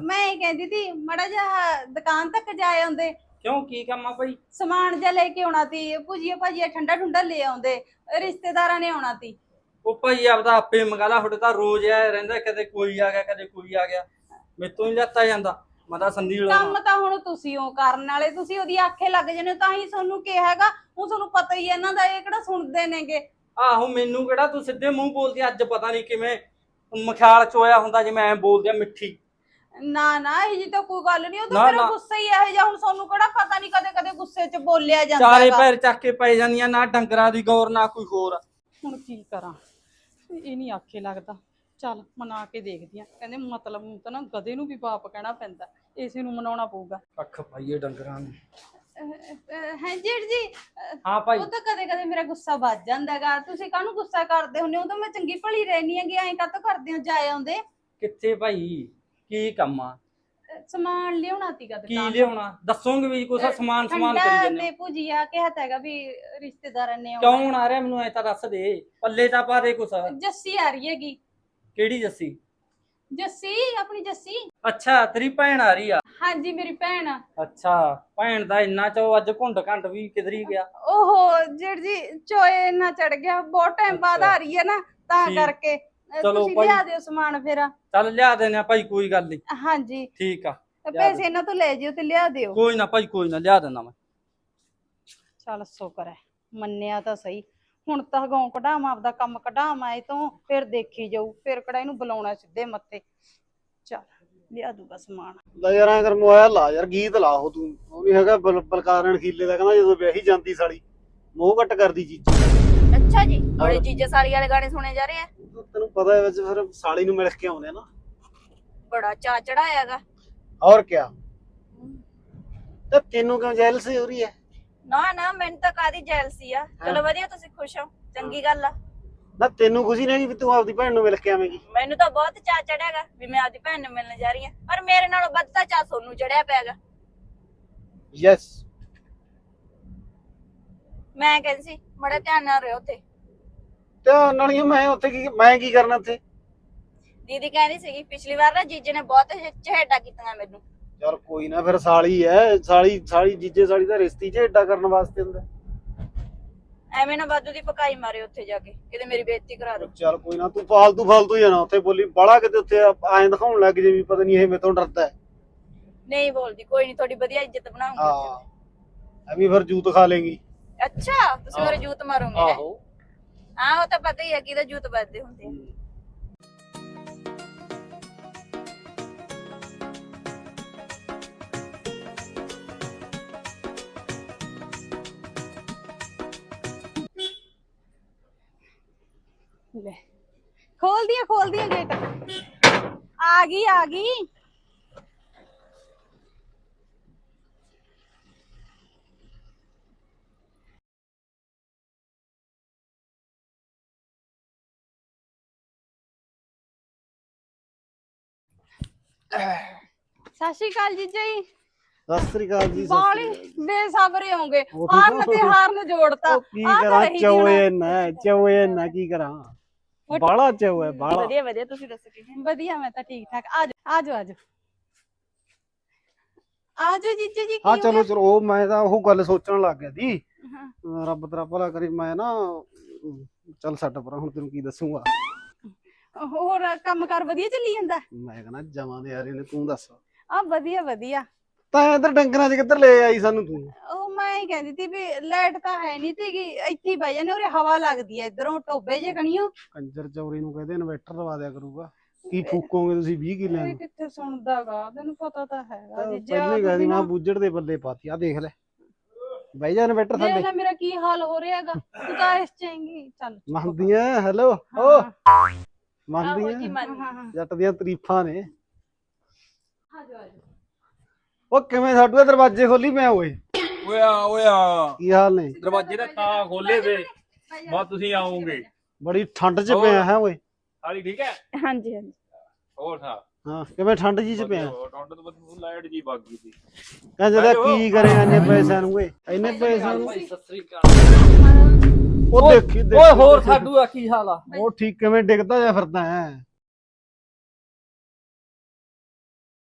Speaker 3: ਮੈਂ ਇਹ ਕਹਿੰਦੀ ਸੀ ਮੜਾ ਜਿਹਾ ਦੁਕਾਨ ਤੱਕ ਜਾਏ ਆਉਂਦੇ।
Speaker 4: ਕਿਉਂ? ਕੀ ਕੰਮ ਆ ਭਾਈ?
Speaker 3: ਸਮਾਨ ਜਿਹਾ ਲੈ ਕੇ ਆਉਣਾ ਤੀ ਭੁਜੀਆ ਭਾਜੀਆ ਠੰਡਾ ਠੰਡਾ ਲੈ ਆਉਂਦੇ ਰਿਸ਼ਤੇਦਾਰਾਂ ਨੇ ਆਉਣਾ ਤੀ
Speaker 4: ਉਹ ਭਾਈ ਆਪਦਾ ਆਪੇ ਮੰਗਾ ਲਾ ਤੁਹਾਡੇ ਤਾਂ ਰੋਜ਼ ਆ ਰਹਿੰਦਾ ਕਦੇ ਕੋਈ ਆ ਗਿਆ ਕਦੇ ਕੋਈ ਆ ਗਿਆ। ਮੇਤੋਂ ਹੀ ਲੱਤਾ ਜਾਂਦਾ ਮੈਂ ਤਾਂ ਸੰਧੀ
Speaker 3: ਕੰਮ ਤਾਂ ਹੁਣ ਤੁਸੀਂ ਉਹ ਕਰਨ ਵਾਲੇ ਤੁਸੀਂ ਉਹਦੀ ਆਖੇ ਲੱਗ ਜਣੇ ਤਾਂ ਹੀ ਤੁਹਾਨੂੰ ਕਿਹਾ ਹੈਗਾ ਹੁਣ ਤੁਹਾਨੂੰ ਪਤਾ ਹੀ ਹੈ ਇਹਨਾਂ ਦਾ ਇਹ ਕਿਹੜਾ ਸੁਣਦੇ ਨੇਗੇ।
Speaker 4: ਆਹੋ ਮੈਨੂੰ ਕਿਹੜਾ ਤੂੰ ਸਿੱਧੇ ਮੂੰਹ ਬੋਲਦੀ ਅੱਜ ਪਤਾ ਨਹੀਂ ਕਿਵੇਂ ਮਖਿਆਲ ਚੋਇਆ ਹੁੰਦਾ ਜਿਵੇਂ ਐ ਬੋਲਦੀ ਆ ਮਿੱਠੀ।
Speaker 3: ਨਾ ਨਾ ਇਹ ਜੀ ਤਾਂ ਕੋਈ ਗੱਲ ਨਹੀਂ ਉਹ
Speaker 4: ਨਾ,
Speaker 3: ਤਾਂ ਮੇਰਾ
Speaker 4: ਨਾ।
Speaker 3: ਗੁੱਸਾ ਹੀ ਇਹੋ ਜਿਹਾ ਹੁਣ ਤੁਹਾਨੂੰ ਕਿਹੜਾ ਪਤਾ ਨਹੀਂ ਕਦੇ ਕਦੇ ਗੁੱਸੇ 'ਚ ਬੋਲਿਆ ਜਾਂਦਾ
Speaker 4: ਚਾਰੇ
Speaker 3: ਹੈਗਾ।
Speaker 4: ਪੈਰ ਚੱਕ ਕੇ ਪੈ ਜਾਂਦੀਆਂ ਨਾ ਡੰਗਰਾਂ ਦੀ ਗੌਰ ਨਾ ਕੋਈ ਹੋਰ।
Speaker 3: ਹੁਣ ਕੀ ਕਰਾਂ? ਇਹ ਨਹੀਂ ਆਖੇ ਲੱਗਦਾ। ਚੱਲ ਮਨਾ ਕੇ ਦੇਖਦੀ ਆ। ਕਹਿੰਦੇ ਮਤਲਬ ਨੂੰ ਤਾਂ ਨਾ ਗਧੇ ਨੂੰ ਵੀ ਬਾਪ ਕਹਿਣਾ ਪੈਂਦਾ। ਇਸੇ ਨੂੰ ਮਨਾਉਣਾ ਪਊਗਾ।
Speaker 4: ਅੱਖ ਪਾਈਏ ਡੰਗਰਾਂ ਨੂੰ।
Speaker 3: ਹਾਂ ਜੀੜ ਜੀ? ਅਹ,
Speaker 4: ਹਾਂ ਭਾਈ।
Speaker 3: ਉਹ ਤਾਂ ਕਦੇ ਕਦੇ ਮੇਰਾ ਗੁੱਸਾ ਵੱਜ ਜਾਂਦਾਗਾ ਤੁਸੀਂ ਕਾਹਨੂੰ ਗੁੱਸਾ ਕਰਦੇ ਹੁੰਦੇ ਹੋ? ਉਹ ਤਾਂ ਮੈਂ ਚੰਗੀ ਭਲੀ ਰਹਿਣੀ ਹੈਗੀ ਐਂ ਕਾਹਤੋਂ ਕਰਦੇ ਹੋ? ਜਾਏ ਆਉਂਦੇ।
Speaker 4: ਕਿੱਥੇ ਭਾਈ? ਕੀ ਕੰਮ ਆ?
Speaker 3: ਸਮਾਨ ਲਿਆਉਣਾ ਤੀਗਾ
Speaker 4: ਕੀ
Speaker 3: ਦੁਕਾਨ ਤੋਂ।
Speaker 4: ਲਿਆਉਣਾ? ਦੱਸੋਗੇ ਵੀ ਕੁਛ ਸਮਾਨ ਸਮਾਨ ਕਰੀ
Speaker 3: ਠੰਡਾ
Speaker 4: ਜਾਂਦੇ
Speaker 3: ਤੇ ਭੁਜੀਆ ਕਿਹਾ ਤਾਂ ਹੈਗਾ ਵੀ ਰਿਸ਼ਤੇਦਾਰਾਂ ਨੇ ਆਉਣਾ।
Speaker 4: ਕਿਉਂ ਆ ਰਿਹਾ? ਮੈਨੂੰ ਐ ਤਾਂ ਦੱਸ ਦੇ। ਪੱਲੇ ਤਾਂ ਪਾ ਦੇ ਕੁਛ।
Speaker 3: ਜੱਸੀ ਆ ਰਹੀ ਹੈਗੀ।
Speaker 4: ਕਿਹੜੀ ਜੱਸੀ?
Speaker 3: ਜੱਸੀ? ਆਪਣੀ ਜੱਸੀ?
Speaker 4: ਅੱਛਾ ਤੇਰੀ ਭੈਣ ਆ ਰਹੀ ਆ।
Speaker 3: ਹਾਂਜੀ ਮੇਰੀ ਭੈਣ ਆ।
Speaker 4: ਅੱਛਾ ਭੈਣ ਦਾ ਇੰਨਾ ਚੋ ਅੱਜ ਘੁੰਡ ਘੰਟ ਵੀ ਕਿਧਰੀ ਗਿਆ।
Speaker 3: ਓਹੋ ਜੀੜ ਜੀ ਚੋਏ ਨਾ ਚੜ ਗਿਆ ਬਹੁਤ ਟਾਈਮ ਬਾਅਦ
Speaker 4: ਅੱਛਾ।
Speaker 3: ਆ ਰਹੀ ਹੈ ਨਾ ਤਾਂ
Speaker 4: ਠੀਕ।
Speaker 3: ਕਰਕੇ।
Speaker 4: ਚਲੋ
Speaker 3: ਤੁਸੀਂ
Speaker 4: ਭਾਈ।
Speaker 3: ਲਿਆ ਦਿਓ ਸਮਾਨ ਫਿਰ।
Speaker 4: ਚੱਲ ਲਿਆ ਦੇਣੇ ਆ ਭਾਈ ਕੋਈ ਗੱਲ ਨਹੀਂ।
Speaker 3: ਹਾਂਜੀ।
Speaker 4: ਠੀਕ ਆ
Speaker 3: ਤੇ
Speaker 4: ਲਿਆ
Speaker 3: ਪੈਸੇ ਇਹਨਾਂ ਤੋਂ ਲੈ ਜਿਓ ਤੇ ਲਿਆ ਦਿਓ।
Speaker 4: ਕੋਈ ਨਾ ਭਾਈ ਕੋਈ ਨਾ ਲਿਆ ਦੇਣਾ ਮੈਂ।
Speaker 3: ਚੱਲ ਸ਼ੁਕਰ ਹੈ ਮੰਨਿਆ ਤਾਂ ਸਹੀ। ਹੁਣ ਤਾਂ ਗਾਉਂ ਕਢਾਵਾਂ ਆਪਦਾ ਕੰਮ ਕਢਾਵਾਂ ਇਹ ਤੋਂ ਫਿਰ ਦੇਖੀ ਜਾਊ ਫਿਰ ਕਿਹੜਾ ਇਹਨੂੰ ਬੁਲਾਉਣਾ ਸਿੱਧੇ ਮੱਥੇ। ਚੱਲ ਲਿਆ ਦੂਗਾ ਸਮਾਨ।
Speaker 1: ਲੈ ਯਾਰ ਐਂ ਕਰ ਮੋਬਾਈਲ ਲਾ ਯਾਰ ਗੀਤ ਲਾ ਉਹ ਤੂੰ। ਉਹ ਨਹੀਂ ਹੈਗਾ ਬਲ- ਬਲਕਾਰਨ ਖੀਲੇ ਦਾ ਕਹਿੰਦਾ ਜਦੋਂ ਵਿਆਹੀ ਜਾਂਦੀ ਸਾਲੀ ਮੋਹ ਘੱਟ ਕਰਦੀ ਚੀਜ਼
Speaker 6: ਅੱਛਾ ਜੀ ਬੜੇ? ਜੀਜੇ ਸਾਲੀ ਵਾਲੇ ਗਾਣੇ ਸੁਣੇ ਜਾ ਰਹੇ ਆ।
Speaker 1: ਪਤਾ ਹੈ ਵਿੱਚ ਫਿਰ ਸਾਲੀ ਨੂੰ ਮਿਲ ਕੇ ਆਉਂਦੇ ਆ ਨਾ।
Speaker 6: ਬੜਾ ਚਾ ਚੜਾਇਆਗਾ।
Speaker 1: ਔਰ ਕਿਆ? ਤੇ ਤੈਨੂੰ ਕਿਉਂ ਜੈਲਸ ਹੋ ਰਹੀ ਹੈ?
Speaker 6: ਨਾ ਨਾ ਮੈਨੂੰ ਤਾਂ ਕਾਦੀ ਜੈਲਸੀ ਆ। ਚਲੋ ਵਧੀਆ ਤੁਸੀਂ ਖੁਸ਼ ਹੋ? ਚੰਗੀ ਗੱਲ ਆ।
Speaker 1: ਨਾ ਤੈਨੂੰ ਖੁਸ਼ੀ ਨਹੀਂ ਵੀ ਤੂੰ ਆਪਦੀ ਭੈਣ ਨੂੰ ਮਿਲ ਕੇ ਆਵੇਂਗੀ?
Speaker 6: ਮੈਨੂੰ ਤਾਂ ਬਹੁਤ ਚਾ ਚੜਿਆਗਾ ਵੀ ਮੈਂ ਆਪਦੀ ਭੈਣ ਨੂੰ ਮਿਲਣ ਜਾ ਰਹੀ ਆ ਪਰ ਮੇਰੇ ਨਾਲੋਂ ਵੱਧ ਤਾਂ ਚਾ ਸੋਨੂੰ ਚੜਿਆ ਪਿਆਗਾ।
Speaker 1: ਯੈਸ
Speaker 6: ਮੈਂ ਕਹਿੰਦੀ ਸੀ ਬੜਾ ਧਿਆਨ ਨਾਲ ਰਹੋ ਉੱਥੇ।
Speaker 1: ਤੇ ਨਾਲ ਹੀ ਮੈਂ ਉੱਥੇ ਕੀ ਮੈਂ ਕੀ ਕਰਨਾ ਉੱਥੇ?
Speaker 6: ਦੀਦੀ ਕਹਿੰਦੀ ਸੀਗੀ ਪਿਛਲੀ ਵਾਰ ਨਾ ਜੀਜੇ ਨੇ ਬਹੁਤ ਚਹੇਡਾ ਕੀਤੀਆਂ ਮੈਨੂੰ।
Speaker 1: ਯਾਰ ਕੋਈ ਨਾ ਫਿਰ ਸਾਲੀ ਐ ਸਾਲੀ ਸਾਲੀ ਜੀਜੇ ਸਾਲੀ ਦਾ ਰਿਸ਼ਤੀ ਏਡਾ ਕਰਨ ਵਾਸਤੇ ਹੁੰਦਾ।
Speaker 6: ਐਵੇਂ ਨਾ ਬਾਦੂ ਦੀ ਪਕਾਈ ਮਾਰੇ ਉੱਥੇ ਜਾ ਕੇ ਕਿਤੇ ਮੇਰੀ ਬੇਇੱਜ਼ਤੀ ਕਰਾ ਦੋ
Speaker 1: ਚੱਲ ਕੋਈ ਨਾ ਤੂੰ ਫਾਲਤੂ ਫਾਲਤੂ ਹੀ ਆ ਨਾ ਉੱਥੇ ਬੋਲੀ ਬੜਾ ਕਿਤੇ ਉੱਥੇ ਐਂ ਦਿਖਾਉਣ ਲੱਗ ਜੇ ਵੀ ਪਤਾ ਨਹੀਂ ਇਹ ਮੇਤੋਂ ਡਰਦਾ ਹੈ
Speaker 6: ਨਹੀਂ ਬੋਲਦੀ ਕੋਈ ਨਹੀਂ ਤੁਹਾਡੀ ਵਧੀਆ ਇੱਜ਼ਤ ਬਣਾਉਂਗੀ।
Speaker 1: ਹਾਂ ਐਵੇਂ ਫਿਰ ਜੂਤ ਖਾ ਲੇਗੀ।
Speaker 6: ਅੱਛਾ ਤੁਸੀਂ ਮੇਰੇ ਜੂਤ ਮਾਰੋਗੇ?
Speaker 1: ਆਹੋ।
Speaker 6: ਹਾਂ ਉਹ ਤਾਂ ਪਤਾ ਹੀ ਹੈ ਕਿਹਦਾ ਜੂਤ ਵੱਜਦੇ ਹੁੰਦੇ ਆ।
Speaker 3: ਲੈ। ਖੋਲ ਦਿਆ ਖੋਲ ਦਿਆ ਗੇਟ। ਆ ਗਈ ਆ ਗਈ। ਸਤਿ ਸ਼੍ਰੀ ਅਕਾਲ ਜੀਜਾ ਜੀ।
Speaker 1: ਸਤਿ ਸ੍ਰੀ ਅਕਾਲ ਜੀ ਸਤਿ
Speaker 3: ਬਾਲੀ
Speaker 1: ਸ੍ਰੀ।
Speaker 3: ਬੇਸਬਰੇ ਹੋਗੇ
Speaker 1: ਉਹ
Speaker 3: ਹਾਰਨ ਤੇ ਹਾਰਨ ਜੋੜਤਾ।
Speaker 1: ਉਹ ਕੀ
Speaker 3: ਆਹ ਤਾਂ
Speaker 1: ਕਰਾਂ?
Speaker 3: ਰਹੀ ਜੀ
Speaker 1: ਚੋਏ ਨਾ। ਚੋਏ ਨਾ ਕੀ ਕਰਾਂ? ਬਾਲਾ ਚੋਏ ਬਾਲਾ
Speaker 6: ਵਧੀਆ ਵਧੀਆ ਤੁਸੀਂ ਦੱਸੋ ਕਿਵੇਂ
Speaker 3: ਵਧੀਆ ਮੈਂ ਤਾਂ ਠੀਕ ਠਾਕ। ਆ ਜਾ ਆ ਜਾ ਆ ਜਾ ਆ ਜਾ ਜੀਜਾ ਜੀ
Speaker 1: ਹਾਂ
Speaker 3: ਕੀ
Speaker 1: ਚਲੋ
Speaker 3: ਹੋ
Speaker 1: ਚਲੋ ਉਹ ਮੈਂ ਤਾਂ ਉਹ ਗੱਲ ਸੋਚਣ ਲੱਗ ਗਿਆ। ਅਹ ਰੱਬ ਤੇਰਾ ਭਲਾ ਕਰੇ ਮੈਂ ਨਾ ਅਮ, ਚੱਲ ਛੱਡ ਪਰਾਂ ਹੁਣ ਤੈਨੂੰ ਕੀ ਦੱਸੂਗਾ?
Speaker 3: ਹੋਰ ਕੰਮ ਕਾਰ ਵਧੀਆ ਚੱਲੀ ਜਾਂਦਾ?
Speaker 1: ਮੈਂ ਕਹਿੰਦਾ ਜਮਾਂ ਦੇ ਯਾਰੇ ਨੇ ਤੂੰ ਦੱਸ।
Speaker 3: ਆ ਵਧੀਆ ਵਧੀਆ।
Speaker 1: ਤਾਂ ਇਧਰ ਡੰਗਰਾਂ 'ਚ ਕਿੱਧਰ ਲੈ ਆਈ ਸਾਨੂੰ ਤੂੰ?
Speaker 3: ਉਹ ਮੈਂ ਹੀ ਕਹਿੰਦੀ ਸੀ ਵੀ ਲਾਈਟ ਤਾਂ ਹੈ ਨਹੀਂ ਸੀਗੀ ਇੱਥੇ ਹੀ ਬਹਿ ਜਾਂਦੇ ਉਰੇ ਹਵਾ ਲੱਗਦੀ ਐ ਇਧਰੋਂ ਟੋਬੇ ਜੇ ਕਣੀਓ।
Speaker 1: ਕੰਜਰ ਚੌਰੀ ਨੂੰ ਕਹਦੇ ਇਨਵਰਟਰ ਲਵਾ ਦਿਆ ਕਰੂਗਾ। ਕੀ ਫੂਕੋਗੇ ਤੁਸੀਂ 20 ਕਿੱਲਿਆਂ
Speaker 3: ਇਹ
Speaker 1: ਨੂੰ?
Speaker 3: ਕਿੱਥੇ ਸੁਣਦਾਗਾ ਤੈਨੂੰ ਪਤਾ ਤਾਂ ਹੈਗਾ ਜੀ ਜੇ
Speaker 1: ਪਹਿਲੇ ਗਾਦੀ ਮੈਂ ਬੁੱਜੜ ਦੇ ਬੱਲੇ ਪਾਤੀ ਆ ਦੇਖ ਲੈ। ਬਹਿ ਜਾ ਇਨਵਰਟਰ
Speaker 3: ਦੇਖ
Speaker 1: ਥੱਲੇ।
Speaker 3: ਲੈ ਮੇਰਾ ਕੀ ਹਾਲ ਹੋ ਰਿਹਾਗਾ ਤੂੰ ਤਾਂ ਇਸ ਚਾਹੀਂਗੀ ਚੱਲ
Speaker 1: ਮੰਨਦੀਆਂ ਹੈਲੋ ਓ।
Speaker 3: ਆਹੋ
Speaker 1: ਮੰਨਦੀਆਂ
Speaker 3: ਜੀ ਮੰਨ ਹਾਂ
Speaker 1: ਜੱਟ ਦੀਆਂ ਤਾਰੀਫਾਂ ਨੇ। ਉਹ ਕਿਵੇਂ ਸਾਡੇ ਦਰਵਾਜ਼ੇ ਖੋਲੀ ਮੈਂ ਓਏ?
Speaker 2: ਓਏ ਆ ਓਏ ਆ।
Speaker 1: ਕੀ ਹਾਲ ਨੇ?
Speaker 2: ਦਰਵਾਜ਼ੇ ਦਾ ਤਾਂ ਖੋਲੇ ਵੇ। ਬਾ ਤੁਸੀਂ ਆਉਂਗੇ
Speaker 1: ਬੜੀ ਠੰਡ 'ਚ ਪਿਆ ਹੈ ਓਏ।
Speaker 2: ਸਾਲੀ ਠੀਕ ਹੈ?
Speaker 6: ਹਾਂਜੀ ਹਾਂਜੀ।
Speaker 2: ਹੋਰ ਸਾ
Speaker 1: ਹਾਂ ਕਿਵੇਂ ਠੰਡ ਜੀ 'ਚ ਪਿਆ?
Speaker 2: ਟੌਂਡ ਤੋਂ ਬਾਅਦ ਲਾਈਟ ਜੀ ਵਗ ਗਈ ਸੀ।
Speaker 1: ਕਹਿੰਦੇ ਕੀ ਕਰੇਗਾ ਇੰਨੇ ਪੈਸਿਆਂ ਨੂੰ ਓਏ? ਇੰਨੇ ਪੈਸਿਆਂ ਨੂੰ?
Speaker 4: ਸਤਿ ਸ੍ਰੀ ਅਕਾਲ।
Speaker 1: ਉਹ ਦੇਖੀ
Speaker 4: ਓਏ
Speaker 1: ਦੇਖੀ-
Speaker 4: ਹੋਰ
Speaker 1: ਦੇਖੀ।
Speaker 4: ਸਾਡੂ ਆ ਕੀ ਹਾਲ ਆ
Speaker 1: ਉਹ ਠੀਕ ਕਿਵੇਂ ਡਿੱਗਦਾ ਜਾ ਫਿਰਦਾ ਹੈ